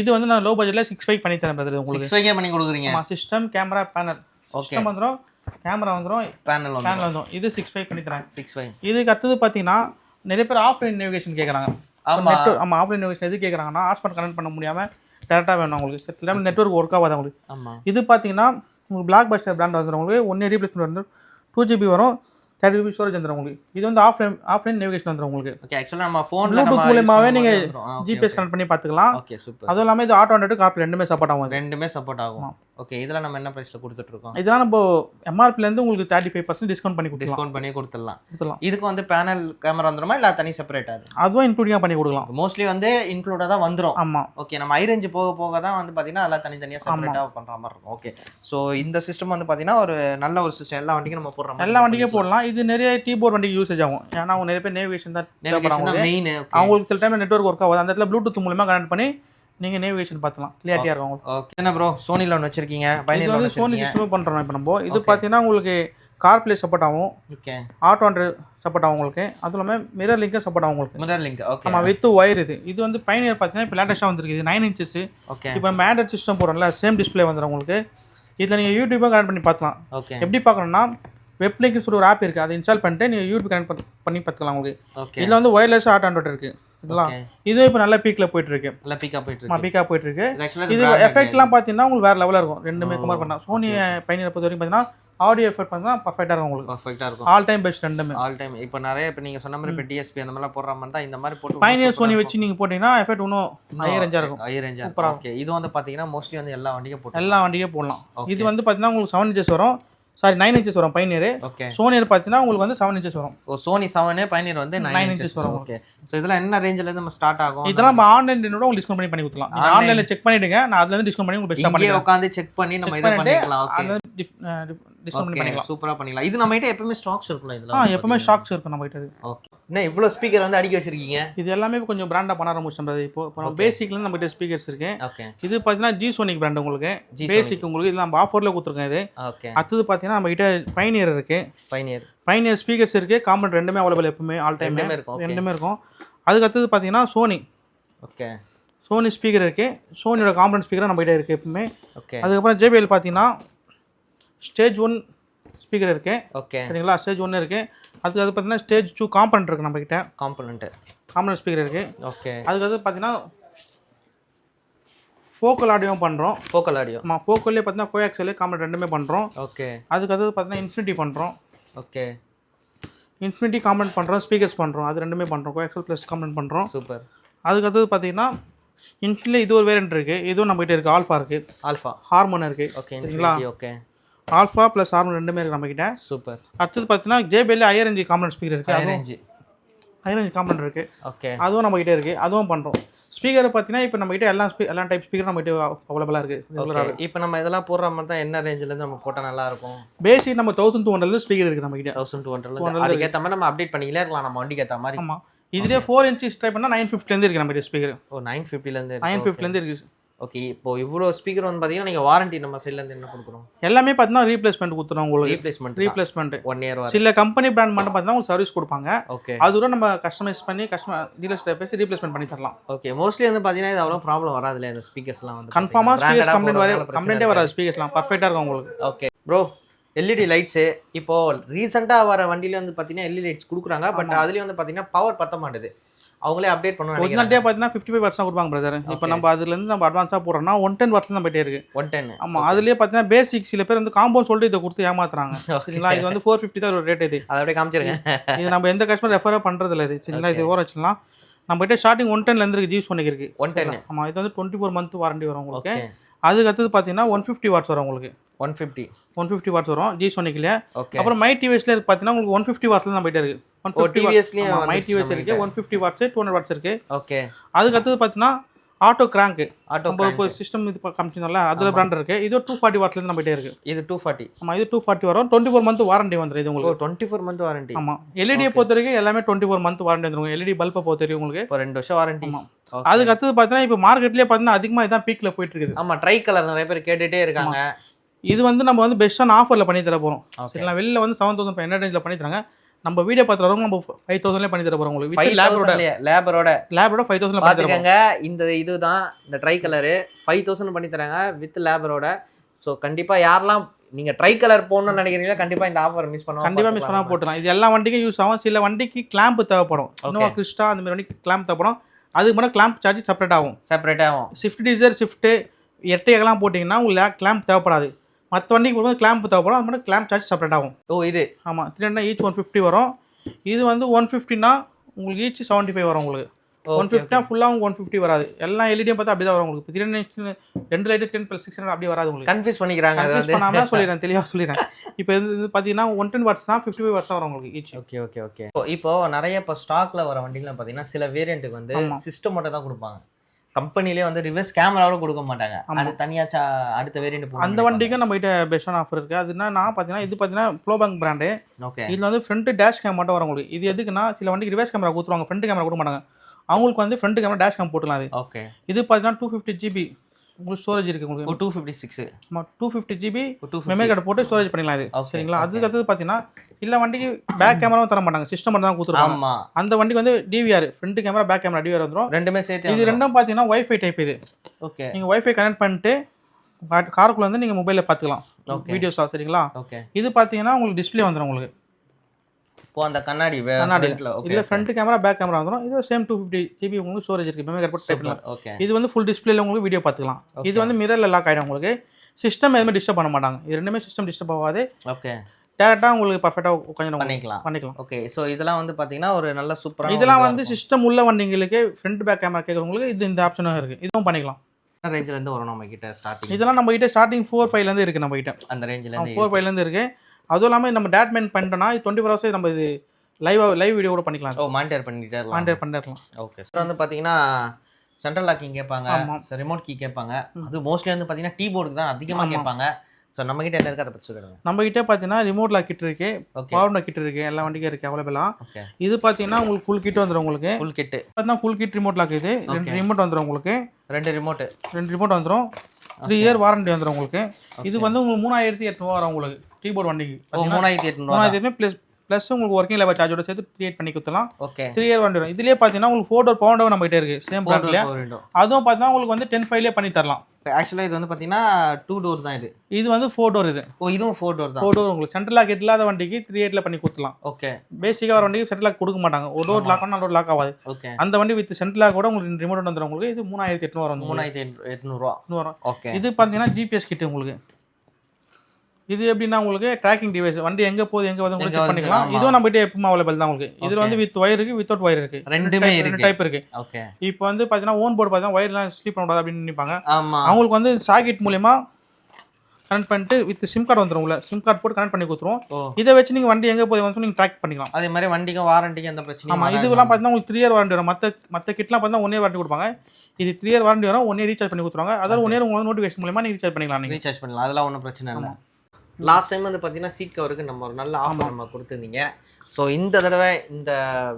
இது வந்து நான் லோ பட்ஜெட்டில் சிக்ஸ் ஃபைவ் பண்ணி தரேன் உங்களுக்கு. சிக்ஸ் ஃபைவ் பண்ணி கொடுக்குறீங்க. System camera panel okay system வந்துடும் கேமரா வந்துடும் பேனல் பேனல் வந்துடும் இது சிக்ஸ் ஃபைவ் பண்ணி தரேன் சிக்ஸ் ஃபைவ் இதுக்கு அடுத்தது பார்த்தீங்கன்னா நிறைய பேர் ஆஃப்லைன் நேவிகேஷன் கேட்குறாங்க ஆமா. நெட்வொர்க் ஆமாம் ஆஃப்லைன் நேவிகேஷன் எது கேட்குறாங்கன்னா ஹாஸ்பாட் கனெக்ட் பண்ண முடியாமல் டேரெக்டாக வேணும் உங்களுக்கு சில டைம் நெட்வொர்க் ஒர்க் ஆகாது உங்களுக்கு ஆமா. இது பார்த்தீங்கன்னா உங்களுக்கு பிளாக் பஸ்டர் பிராண்ட் வந்துடும் உங்களுக்கு ஒன் ரீப்ளேஸ்மெண்ட் வந்து டூ ஜிபி வரும் தேர்ட்டி ஜிபி ஸ்டோரேஜ் வந்துடும் உங்களுக்கு. இது வந்து ஆஃப்லைன் ஆஃப்லைன் நேவிகேஷன் வந்துடும் உங்களுக்கு. ஓகே ஆக்சுவலாக நம்ம ஃபோனில் ப்ளூடூத் மூலியமாகவே நீங்கள் ஜிபிஎஸ் கனெக்ட் பண்ணி பார்த்துக்கலாம். ஓகே சூப்பர் அதுவும் இல்லாமல் இது ஆட்டோ ஹண்ட்ரட் கார்பில் ரெண்டுமே சப்போர்ட் ஆகும். ரெண்டுமே சப்போர்ட் ஆகும். ஓகே இதெல்லாம் நம்ம என்ன ப்ரைஸில் கொடுத்துட்டு இருக்கோம் இதெல்லாம் நம்ம எம்ஆர்பிலேருந்து உங்களுக்கு தேர்ட்டி ஃபைவ் பர்சன்ட் டிஸ்கவுண்ட் பண்ணி கொடுக்கலாம். டிஸ்கவுண்ட் பண்ணி கொடுத்துடலாம். கொடுத்துலாம் இதுக்கு வந்து பேனல் கேமரா வந்துருமா இல்லை தனி செப்பரேட் அது அதுவும் இன்க்ளூடிங்காக பண்ணி கொடுக்கலாம். மோஸ்ட்லி வந்து இன்க்ளூடாக தான் வந்துரும். ஆமாம் ஓகே நம்ம ஐ ரேஞ்சு போக போக தான் வந்து பார்த்தீங்கன்னா அதெல்லாம் தனித்தனியாக செப்பரேட்டாக பண்ணுற மாதிரி இருக்கும். ஓகே ஸோ இந்த சிஸ்டம் வந்து பார்த்தீங்கன்னா ஒரு நல்ல ஒரு சிஸ்டம் எல்லா வண்டிக்கும் நம்ம போடுற மாதிரி எல்லா வண்டிக்கும் போடலாம். இது நிறைய கீபோர்ட் வண்டிக்கு யூசேஜ் ஆகும். ஏன்னா அவங்க நிறைய பேர் நேவிகேஷன் தான் மெயின் அவங்களுக்கு சில டைம் நெட்வொர்க் ஒர்க் ஆகாது. அந்த இடத்துல ப்ளூடூத் மூலமா கனெக்ட் பண்ணி நீங்கள் நேவிகேஷன் பார்த்துலாம் கிளியாரிட்டியாக இருக்கும் ஓகே என்ன ப்ரோ சோனியில் ஒன்று வச்சிருக்கீங்க? இது வந்து சோனி சிஸ்டமே பண்ணுறோம் இப்போ நம்ம. இது பார்த்தீங்கன்னா உங்களுக்கு கார் பிளே சப்போர்ட் ஆகும். ஓகே ஆட்டோ ஹண்ட்ரட் சப்போர்ட் ஆகும் உங்களுக்கு. அதுவும் இல்லாமல் மிரர் லிங்க்கும் சப்போர்ட் ஆகும் உங்களுக்கு. மிரர் லிங்க் ஓகே ஆமாம் வித் ஒயர் இது. இது வந்து பயணியர் பார்த்தீங்கன்னா இப்போ லேட்டஸ்ட்டாக வந்திருக்கு. இது நைன் இன்ச்சஸ் ஓகே இப்போ நம்ம ஆண்ட்ராய்ட் சிஸ்டம் போடுறோம்ல சேம் டிஸ்ப்ளே வந்துடும் உங்களுக்கு. இதில் நீங்கள் யூடியூப்பாக கனெக்ட் பண்ணி பார்க்கலாம். ஓகே எப்படி பார்க்கணும்னா வெப்லிங்க் சொல்லி ஒரு ஆப் இருக்குது அதை இன்ஸ்டால் பண்ணிட்டு நீங்கள் யூடியூப் கனெக்ட் பண்ணி பார்த்துக்கலாம் உங்களுக்கு. இதில் வந்து ஒயர்லெஸ் ஆட்டோ ஹண்ட்ரட் இருக்குது சரிங்களா இதுவும் இப்போ நல்ல பீக்கில் போயிட்டு இருக்கு நல்லா பிக்கப் போயிட்டு இருக்கு பீக்காக போயிட்டு இருக்கு இது இது எஃபெக்ட்லாம் பார்த்தீங்கன்னா உங்களுக்கு வேற லெவலில் இருக்கும். ரெண்டுமே கம்பேர் பண்ணா. சோனி பையனை பொறுத்த வரைக்கும் பார்த்தீங்கன்னா ஆடியோ எஃபெக்ட் பார்த்தீங்கன்னா பர்ஃபெக்டாக இருக்கும் உங்களுக்கு. பர்ஃபெக்டாக இருக்கும். ஆல் டைம் பெஸ்ட் ரெண்டுமே. ஆல் டைம் இப்போ நிறைய இப்போ நீங்கள் சொன்ன மாதிரி இப்போ டிஎஸ்பி அந்த மாதிரிலாம் போடுற மாதிரி தான் இந்த மாதிரி போட்டு பைனியர் சோனி வச்சு நீங்கள் போட்டிங்கன்னா எஃபெக்ட் இன்னும் ஹையர் ரேஞ்சாக இருக்கும். ஹை ரேஞ்சாக ஆ ஓகே இது வந்து பார்த்தீங்கன்னா மோஸ்ட்லி வந்து எல்லா வண்டியும் போட்டு எல்லா வண்டியும் போடலாம். இது வந்து பார்த்தீங்கன்னா உங்களுக்கு செவன் இன்ச்சஸ் வரும். சாரி நைன் இன்ச்சஸ் வரும் பைனியர் ஓகே சோனியர் பார்த்தீங்கன்னா உங்களுக்கு வந்து செவன் இன்ச்சஸ் வரும். ஓ சோனி செவனு பயனியர் வந்து நைன் இன்ச்சஸ் வரும். ஓகே ஸோ இதெல்லாம் என்ன ரேஞ்சில் இருந்து நம்ம ஸ்டார்ட் ஆகும்? இதெல்லாம் நம்ம ஆன்லைன் கூட உங்களுக்கு டிஸ்கவுண்ட் பண்ணி பண்ணி Online. ஆன்லைனில் செக் பண்ணிடுங்க. நான் அதுலேருந்து டிஸ்கவுண்ட் பண்ணி உங்களுக்கு பெஸ்ட்டாக பண்ணிக்கலாம் உட்காந்து செக் பண்ணி நம்ம இதை பண்ணிக்கலாம். ஓகே டிஸ்கவுண்ட் பண்ணிக்கலாம். சூப்பரா பண்ணிக்கலாம். இது நம்ம கிட்ட எப்பவுமே ஸ்டாக்ஸ் இருக்கும்ல ஆ இதெல்லாம் எப்பவுமே ஷாக்ஸ் இருக்கும் நம்ம கிட்ட இது. ஓகே என்ன இவ்வளோ ஸ்பீக்கர் வந்து அடிக்க வச்சிருக்கீங்க? இப்போ எல்லாமே கொஞ்சம் பிராண்டாக பண்ண brother. இப்போ இப்போ நம்ம பேசிக்ல நம்ம கிட்ட ஸ்பீக்கர்ஸ் இருக்கு. ஓகே இது பார்த்தீங்கன்னா ஜி சோனிக் பிராண்ட் உங்களுக்கு பேசிக் உங்களுக்கு இது நம்ம ஆஃபரில் கொடுத்துருக்கோம் இது. ஓகே அடுத்தது பார்த்தீங்கன்னா நம்ம கிட்ட பைனியர் இருக்கு. பயனியர் பைனியர் ஸ்பீக்கர்ஸ் இருக்கு. காம்பன் ரெண்டுமே அவைலபிள் எப்பவுமே ஆல் டைம் ரெண்டுமே இருக்கும். ரெண்டுமே இருக்கும். அதுக்கு அடுத்தது பார்த்தீங்கன்னா சோனி ஓகே சோனி ஸ்பீக்கர் இருக்கு. சோனியோட காம்பன் ஸ்பீக்கர் நம்ம கிட்ட இருக்கு எப்பவுமே. ஓகே அதுக்கப்புறம் ஜேபிஎல் பார்த்தீங்கன்னா ஸ்டேஜ் ஒன் ஸ்பீக்கர் இருக்கு ஓகே. சரிங்களா? ஸ்டேஜ் ஒன்று இருக்கு அதுக்கு அது பார்த்தீங்கன்னா ஸ்டேஜ் டூ காம்பனண்ட் இருக்கு நம்ம கிட்ட காம்பனண்ட் ஸ்பீக்கர் இருக்கு. ஓகே. அதுக்கு அடுத்து பார்த்தீங்கன்னா ஃபோக்கல் ஆடியோ பண்ணுறோம் ஃபோக்கல் ஆடியோ. நம்ம ஃபோக்கல்லே பார்த்தீங்கன்னா கோயாக்சல் காம்பனண்ட் ரெண்டுமே பண்ணுறோம் ஓகே. அதுக்கு அடுத்து பார்த்தீங்கன்னா இன்ஃபினிட்டி பண்ணுறோம் ஓகே. இன்ஃபினிட்டி காம்பனண்ட் பண்ணுறோம் ஸ்பீக்கர்ஸ் பண்ணுறோம் அது ரெண்டுமே பண்ணுறோம் கோயாக்சல் ப்ளஸ் காம்பனண்ட் பண்ணுறோம் சூப்பர். அதுக்கு அடுத்தது பார்த்தீங்கன்னா இன்ஃபினிட்டி இது ஒரு வேரியன்ட் இருக்குது இதுவும் நம்ம கிட்ட இருக்குது ஆல்ஃபா இருக்குது ஆல்ஃபா. ஹார்மோன் இருக்குது ஓகே சரிங்களா? ஓகே. ஆல்ஃபா ப்ளஸ் ஹார்மோன் ரெண்டுமே இருக்குது நம்ம கிட்ட சூப்பர். அடுத்தது பார்த்தீங்கன்னா ஜேபிஎல் ஐஆர்என்ஜி காம்பனண்ட் ஸ்பீக்கர் இருக்குது அதுவும் ரேஞ்சு ஐஆர்என்ஜி காம்பனண்ட் இருக்குது ஓகே. அதுவும் நம்ம கிட்ட இருக்குது அதுவும் பண்ணுறோம் ஸ்பீக்கர் பார்த்தீங்கன்னா இப்போ நம்ம கிட்ட எல்லா ஸ்பீ எல்லா டைப் ஸ்பீக்கர் நம்ம கிட்ட அவைலபிளாக இருக்குது இப்போ நம்ம இதெல்லாம் போடுற மாதிரி தான் என்ன ரேஞ்சில இருந்து நம்ம போட்டால் நல்லா இருக்கும்? பேசிக் நம்ம தௌசண்ட் டூ ஹண்ட்ரட் ஸ்பீக்கர் இருக்குது நம்ம கிட்ட தௌசண்ட் டூ ஹண்ட்ரட் 200 அதுக்கேற்ற மாதிரி நம்ம அப்டேட் பண்ணிக்கலே இருக்கலாம். நம்ம வண்டிக்கு ஏற்ற மாதிரி. ஆமாம் இதுலேயே ஃபோர் இன்ச்சஸ் ட்ரை பண்ணால் நைன் ஃபிஃப்டிலேருந்து இருக்குது நம்ம கிட்ட ஸ்பீக்கர் ஓ நைன் ஃபிஃப்டிலேருந்து நைன் ஃபிஃப்டிலேருந்து இருக்குது ஓகே இப்போ இவ்வளோ ஸ்பீக்கர் வந்து பார்த்தீங்கன்னா நீங்கள் வாரண்டி நம்ம சைட்லேருந்து என்ன கொடுக்குறோம் எல்லாமே பார்த்தீங்கன்னா ரீப்ளேஸ்மெண்ட் கொடுத்துரும் உங்களுக்கு. ரீப்ளேஸ்மெண்ட் ரீப்ளேஸ்மெண்ட் ஒன் இயர் சில கம்பெனி பிராண்ட் மட்டும் பார்த்தீங்கன்னா உங்களுக்கு சர்வீஸ் கொடுப்பாங்க. ஓகே அது கூட நம்ம கஸ்டமைஸ் பண்ணி கஸ்டமர் டீலர்ஸ்ட்ட பேசி ரீப்ளேஸ்மெண்ட் பண்ணி தரலாம். ஓகே மோஸ்ட்லி வந்து பார்த்தீங்கன்னா இது அவ்வளோ ப்ராப்ளம் வராதுல்ல இந்த ஸ்பீக்கர்ஸ்லாம் வந்து கன்ஃபார்மாக. ஸ்பீக்கர்ஸ் கம்ப்ளைண்ட் வர கம்ப்ளைண்ட்டே வராது ஸ்பீக்கர்ஸ்லாம் பர்ஃபெக்டாக இருக்கும் உங்களுக்கு. ஓகே ப்ரோ எல்இடி லைட்ஸு இப்போ ரீசெண்டாக வர வண்டியில வந்து பார்த்தீங்கன்னா எல்இடி லைட்ஸ் கொடுக்குறாங்க. பட் அதுலேயும் வந்து பார்த்தீங்கன்னா பவர் பத்த மாட்டுது. அவங்களே அப்டேட் பண்ணணும்னு ஒரிஜினல் நினைக்கிறாங்க. டே பார்த்தீங்கன்னா ஃபிஃப்டி ஃபைவ் பர்சன்ட் கொடுப்பாங்க பிரதர் இப்போ நம்ம அதுலேருந்து நம்ம அட்வான்ஸாக போடுறோம்னா ஒன் டென் பர்சன்ட் நம்ம கிட்டே இருக்கு. ஒன் டென் ஆமாம் அதுலேயே பார்த்தீங்கன்னா பேசிக் சில பேர் வந்து காம்பவுண்ட் சொல்லிட்டு இதை கொடுத்து ஏமாத்துறாங்க. <laughs> சரிங்களா இது வந்து ஃபோர் ஃபிஃப்டி தான் ஒரு ரேட் இது. அதை அப்படியே காமிச்சிருங்க. இது நம்ம எந்த கஸ்டமர் ரெஃபரே பண்ணுறது இல்லை இது சரிங்களா இது ஓர வச்சுக்கலாம். நம்ம கிட்ட ஸ்டார்டிங் ஒன் டென்லேருந்து இருக்குது ஜி சோனிக் இருக்குது ஒன் டென் ஆமாம் இது வந்து டுவெண்ட்டி ஃபோர் மந்த் வாரண்டி வரும் உங்களுக்கு. அதுக்கு அடுத்தது பார்த்தீங்கன்னா ஒன் ஃபிஃப்டி வாட்ஸ் வரும் உங்களுக்கு. One fifty one fifty watts வரும் ஜி சோனிக்கில் ஓகே அப்புறம் மை டிவிஎஸ்ல இருக்கு பார்த்தீங்கன்னா உங்களுக்கு ஒன் ஃபிஃப்டி வாட்ஸ்ல நம்ம இருக்கு. ஒன் ஃபிஃப்டி மை டிவிஎஸ் இருக்கு one fifty watts two hundred watts இருக்கு. ஓகே அதுக்கு அடுத்தது பார்த்தீங்கன்னா ஆட்டோ கிராங்க் ஆட்டோ இப்போ சிஸ்டம் இது காமிச்சிருந்தோம்ல அதில் பிராண்ட் இருக்கு. இது டூ ஃபார்ட்டி வாட்ஸ்ல நம்ம கிட்ட இருக்கு. இது டூ ஃபார்ட்டி ஆமா இது டூ ஃபார்ட்டி வரும். டுவெண்ட்டி ஃபோர் மந்த் வாரண்டி வந்துடும் இது உங்களுக்கு. டுவெண்ட்டி ஃபோர் மந்த் வாரண்டி ஆமா. எல்இடியை பொறுத்த வரைக்கும் எல்லாமே டுவெண்ட்டி ஃபோர் மந்த் வாரண்டி வந்துடும் எல்இடி பல்பை பொறுத்த வரைக்கும் உங்களுக்கு. இப்போ ரெண்டு வருஷம் வாரண்டி ஆமா. அதுக்கு அடுத்தது பார்த்தீங்கன்னா இப்போ மார்க்கெட்லேயே பார்த்தீங்கன்னா அதிகமாக இதான் பீக்ல போயிட்டு இருக்குது. ஆமா ட்ரை கலர் நிறைய பேர் கேட்டுட்டே இருக்காங்க. இது வந்து நம்ம வந்து பெஸ்ட்டான ஆஃபரில் பண்ணி தர போகிறோம் சரிங்களா? வெளில வந்து செவன் தௌசண்ட் ஃபைவ் ஹண்ட்ரட் ரேஞ்சில் பண்ணி தராங்க. நம்ம வீடியோ பார்த்து வரவங்க நம்ம ஃபைவ் தௌசண்ட்லேயே பண்ணி தர போகிறோம் உங்களுக்கு. ஃபைவ் லேபரோட லேபரோட லேபரோட ஃபைவ் தௌசண்ட் பாத்துக்கங்க இந்த இதுதான் இந்த ட்ரை கலரு ஃபைவ் தௌசண்ட் பண்ணி தராங்க வித் லேபரோட ஸோ கண்டிப்பா யாரெல்லாம் நீங்க ட்ரை கலர் போடணும்னு நினைக்கிறீங்களோ கண்டிப்பா இந்த ஆஃபர் மிஸ் பண்ணாம கண்டிப்பா மிஸ் பண்ணாம போட்டுலாம் இது எல்லா வண்டிக்கும் யூஸ் ஆகும். சில வண்டிக்கு கிளாம்ப் தேவைப்படும். இன்னோவா கிறிஸ்டா அந்த மாதிரி வண்டிக்கு கிளாம்ப் தேவைப்படும். அதுக்கு மட்டும் கிளாம்ப் சார்ஜ் செப்பரேட் ஆகும். செப்பரேட் ஆகும். ஸ்விஃப்ட் டிசைர் ஸ்விஃப்ட் எர்டிகெல்லாம் போட்டிங்கன்னா உங்களுக்கு கிளாம்ப் தேவைப்படாது. மற்ற வண்டிக்கு போகும்போது கிளாம்ப் தேவைப்படும். அது மட்டும் கிளாம்ப் சார்ஜ் செப்பரேட் ஆகும். ஓ இது. ஆமாம் three hundred each one fifty வரும். இது வந்து ஒன் ஃபிஃப்டினா உங்களுக்கு ஈச் செவன்ட்டி ஃபைவ் வரும் உங்களுக்கு. ஒன் ஃபிஃப்டினா ஃபுல்லாக உங்களுக்கு ஒன் ஃபிஃப்டி வராது. எல்லா எல்இடியும் பார்த்தா அப்படி தான் வரும் உங்களுக்கு. த்ரீ ஹண்ட்ரட் ரெண்டு light three plus six hundred அப்படி வராது உங்களுக்கு. கன்ஃபியூஸ் பண்ணிக்கிறாங்க அது கன்ஃபியூஸ் பண்ணாமல் சொல்லிடுறேன் தெளிவாக சொல்லிடுறேன். இப்போ இது பார்த்தீங்கன்னா ஒன் டென் வாட்ஸ்னா ஃபிஃப்டி ஃபைவ் வாட்ஸ் வரும் உங்களுக்கு ஈச் ஓகே ஓகே ஓகே இப்போ நிறைய இப்போ ஸ்டாக்ல வர வண்டிலாம் பார்த்தீங்கன்னா சில வேரியண்ட்டுக்கு வந்து. சிஸ்டம் மட்டும் தான் கொடுப்பாங்க. கம்பெனிலே வந்து ரிவர்ஸ் கேமராவோட கொடுக்க மாட்டாங்க. அது தனியா சா- அடுத்த வேரியண்ட் அந்த வண்டிக்கும் நம்ம கிட்ட பெஸ்ட்டான ஆஃபர் இருக்குது அது என்ன நான் பார்த்தீங்கன்னா இது பார்த்தீங்கன்னா ப்ளோ பேங்க் பிராண்டு ஓகே இதில் வந்து ஃப்ரண்ட் டேஷ் கேம் மட்டும் வரும் உங்களுக்கு. இது எதுக்குன்னா சில வண்டிக்கு ரிவர்ஸ் கேமரா கொடுத்துருவாங்க ஃப்ரண்ட் கேமரா கொடுக்க மாட்டாங்க. அவங்களுக்கு வந்து ஃப்ரண்ட் கேமரா டேஷ் கேம் போட்டுக்கலாம் அது. ஓகே இது பார்த்தீங்கன்னா டூ ஃபிஃப்டி ஜிபி உங்களுக்கு ஸ்டோரேஜ் இருக்குது உங்களுக்கு. Two fifty six two fifty GB two memory card போட்டு ஸ்டோரேஜ் பண்ணிக்கலாம் இது. சரிங்களா? அதுக்கு அடுத்தது பார்த்தீங்கன்னா இல்லை வண்டிக்கு பேக் கேமராவும் தர மாட்டாங்க. சிஸ்டம் மட்டும் தான் கொடுத்துருவாங்க அந்த வண்டிக்கு வந்து DVR front camera back camera DVR வந்துடும் ரெண்டுமே சேர்த்து இது ரெண்டும் பார்த்தீங்கன்னா ஒய்ஃபை டைப் இது. ஓகே நீங்கள் ஒய்ஃபை கனெக்ட் பண்ணிட்டு காருக்குள்ள வந்து நீங்கள் மொபைலில் பார்த்துக்கலாம் Okay. வீடியோஸா சரிங்களா? ஓகே இது பார்த்தீங்கன்னா உங்களுக்கு டிஸ்ப்ளே வந்துடும் உங்களுக்கு. இப்போ அந்த கண்ணாடி கண்ணாடி. இதில் ஃப்ரண்ட் கேமரா பேக் கேமரா வந்துடும் இது சேம் டூ ஃபிஃப்டி ஜிபி உங்களுக்கு ஸ்டோரேஜ் இருக்குது மெமரி கார்டு போட்டு ஓகே இது வந்து ஃபுல் டிஸ்பிளேல உங்களுக்கு வீடியோ பார்த்துக்கலாம். இது வந்து மிரரில் லாக் ஆகிடும் உங்களுக்கு. சிஸ்டம் எதுவுமே டிஸ்டர்ப் பண்ண மாட்டாங்க. இது ரெண்டுமே சிஸ்டம் டிஸ்டர்ப் ஆகாது. ஓகே டேரெக்டாக உங்களுக்கு பர்ஃபெக்டாக உட்காந்து பண்ணிக்கலாம். பண்ணிக்கலாம். ஓகே ஸோ இதெல்லாம் வந்து பாத்தீங்கன்னா ஒரு நல்ல சூப்பரான இதெல்லாம் வந்து சிஸ்டம் உள்ள வண்டிங்களுக்கு ஃப்ரண்ட் பேக் கேமரா கேட்குறவங்களுக்கு இது இந்த ஆப்ஷனும் இருக்குது இதுவும் பண்ணிக்கலாம். ரேஞ்சில இருந்து வரும் நம்ம கிட்ட ஸ்டார்டிங் இதெல்லாம் நம்ம கிட்ட ஸ்டார்டிங் ஃபோர் ஃபைவ்லேருந்து இருக்குது நம்ம கிட்ட. அந்த ரேஞ்சில இருந்து ஃபோர் ஃபைவ்லேருந்து இருக்குது அதுவும் இல்லாமல் நம்ம டேட்மெண்ட் பண்ணிட்டோம்னா இது டுவெண்ட்டி ஃபோர் ஹவர்ஸ் நம்ம இது லைவாக லைவ் வீடியோ கூட பண்ணிக்கலாம். ஓ மானிட்டர் பண்ணிட்டே மானிட்டர் பண்ணிடலாம் ஓகே ஸோ வந்து பார்த்தீங்கன்னா சென்ட்ரல் லாக்கிங் கேட்பாங்க. ஆமா. ரிமோட் கீ கேட்பாங்க. அது மோஸ்ட்லி வந்து பார்த்தீங்கன்னா கீபோர்டுக்கு தான் அதிகமாக. கேட்பாங்க. ஸோ நம்ம கிட்ட என்ன இருக்கு அதை பற்றி சொல்லுங்க. நம்ம கிட்ட பார்த்தீங்கன்னா ரிமோட் லாக் கிட் இருக்கு. பவர் கிட் இருக்கு. எல்லா வண்டிக்கும் இருக்கு அவைலபிளா இது பார்த்தீங்கன்னா உங்களுக்கு ஃபுல் கிட் வந்துடும் உங்களுக்கு. ஃபுல் கிட்டு பார்த்தீங்கன்னா ஃபுல் கிட் ரிமோட் லாக் இது. ரெண்டு ரிமோட் வந்துடும் உங்களுக்கு. ரெண்டு ரிமோட்டு ரெண்டு ரிமோட் வந்துடும் த்ரீ இயர் வாரண்டி வந்துடும் உங்களுக்கு. இது வந்து உங்களுக்கு மூணாயிரத்தி எட்நூறுவா வரும் உங்களுக்கு. கீபோர்ட் வண்டிக்கு. மூணாயிரத்தி எட்நூறுவா மூணாயிரத்தி ப்ளஸ் ப்ளஸ் உங்களுக்கு ஒர்க்கிங் லேபர் சார்ஜோட சேர்த்து கிரியேட் பண்ணி கொடுத்தலாம் ஓகே த்ரீ இயர் வாரண்டி வரும் இதுலேயே பார்த்தீங்கன்னா உங்களுக்கு ஃபோர் டோர் பவுண்டர் நம்ம கிட்டே இருக்கு. சேம் பிராண்ட்ல அதுவும் பார்த்தீங்கன்னா உங்களுக்கு வந்து டென் ஃபைவ்லேயே பண்ணி தரலாம். ஆக்சுவலாக இது வந்து பார்த்தீங்கன்னா டூ டோர் தான் இது. இது வந்து ஃபோர் டோர் இது. ஓ இதுவும் ஃபோர் டோர் தான். ஃபோர் டோர் உங்களுக்கு. சென்ட்ரல் லாக் இல்லாத வண்டிக்கு த்ரீ எயிட்ல பண்ணி கொடுத்துலாம் ஓகே பேசிக்காக வர வண்டிக்கு சென்ட்ரல் லாக் கொடுக்க மாட்டாங்க. ஒரு டோர் லாக் ஆனால் டோர் லாக் ஆகாது. ஓகே அந்த வண்டி வித் சென்ட்ரல் லாக் கூட உங்களுக்கு ரிமோட் வந்துடும் உங்களுக்கு இது மூணாயிரத்தி எட்நூறு வரும். மூணாயிரத்தி எட்நூ- எட்நூறுவா இது வரும் ஓகே இது பார்த்தீங்கன்னா ஜிபிஎஸ் கிட் உங்களுக்கு. இது எப்படின்னா உங்களுக்கு ட்ராக்கிங் டிவைஸ் வண்டி எங்க போகுது எங்க வந்து செக் பண்ணிக்கலாம். இதுவும் நம்ம கிட்ட எப்பவும் அவைலபிள் தான் உங்களுக்கு. இதுல. வந்து வித் ஒயர் இருக்கு வித்தவுட் ஒயர் இருக்கு. ரெண்டுமே ரெண்டு டைப் இருக்கு. ஓகே இப்போ வந்து பார்த்தீங்கன்னா ஓன் போர்டு பார்த்தீங்கன்னா ஒயர்லாம் ஸ்லீப் பண்ணக்கூடாது அப்படின்னு நினைப்பாங்க. அவங்களுக்கு வந்து சாக்கெட் மூலியமா கனெக்ட் பண்ணிட்டு வித் சிம் கார்டு வந்துரும் உள்ள. சிம் கார்டு போட்டு கனெக்ட் பண்ணி கொடுத்துருவோம் இதை வச்சு நீங்க வண்டி எங்க போகுது வந்து நீங்க ட்ராக் பண்ணிக்கலாம். அதே மாதிரி வண்டிக்கும் வாரண்டிக்கும் எந்த பிரச்சனையும் ஆமா. வராது. இதுவெல்லாம் பார்த்தீங்கன்னா உங்களுக்கு த்ரீ இயர் வாரண்டி வரும். மற்ற மற்ற கிட்லாம் பார்த்தீங்கன்னா ஒன் இயர் வாரண்டி கொடுப்பாங்க. இது த்ரீ இயர் வாரண்டி வரும் ஒன் இயர் ரீசார்ஜ் பண்ணி கொடுத்துருவாங்க. அதாவது ஒன் இயர் உங்களுக்கு நோட்டிஃபிகேஷன் மூலியமா நீங்க ரீசார்ஜ் பண்ணிக்கலாம் நீங்க. ரீசார்ஜ் பண்ணலாம். அதெல்லாம் ஒன்றும் பிரச்சனை இல்லை. லாஸ்ட் டைம் வந்து பார்த்தீங்கன்னா சீட் கவருக்கு நம்ம ஒரு நல்ல ஆஃபர் நம்ம கொடுத்துருந்தீங்க. ஸோ இந்த தடவை இந்த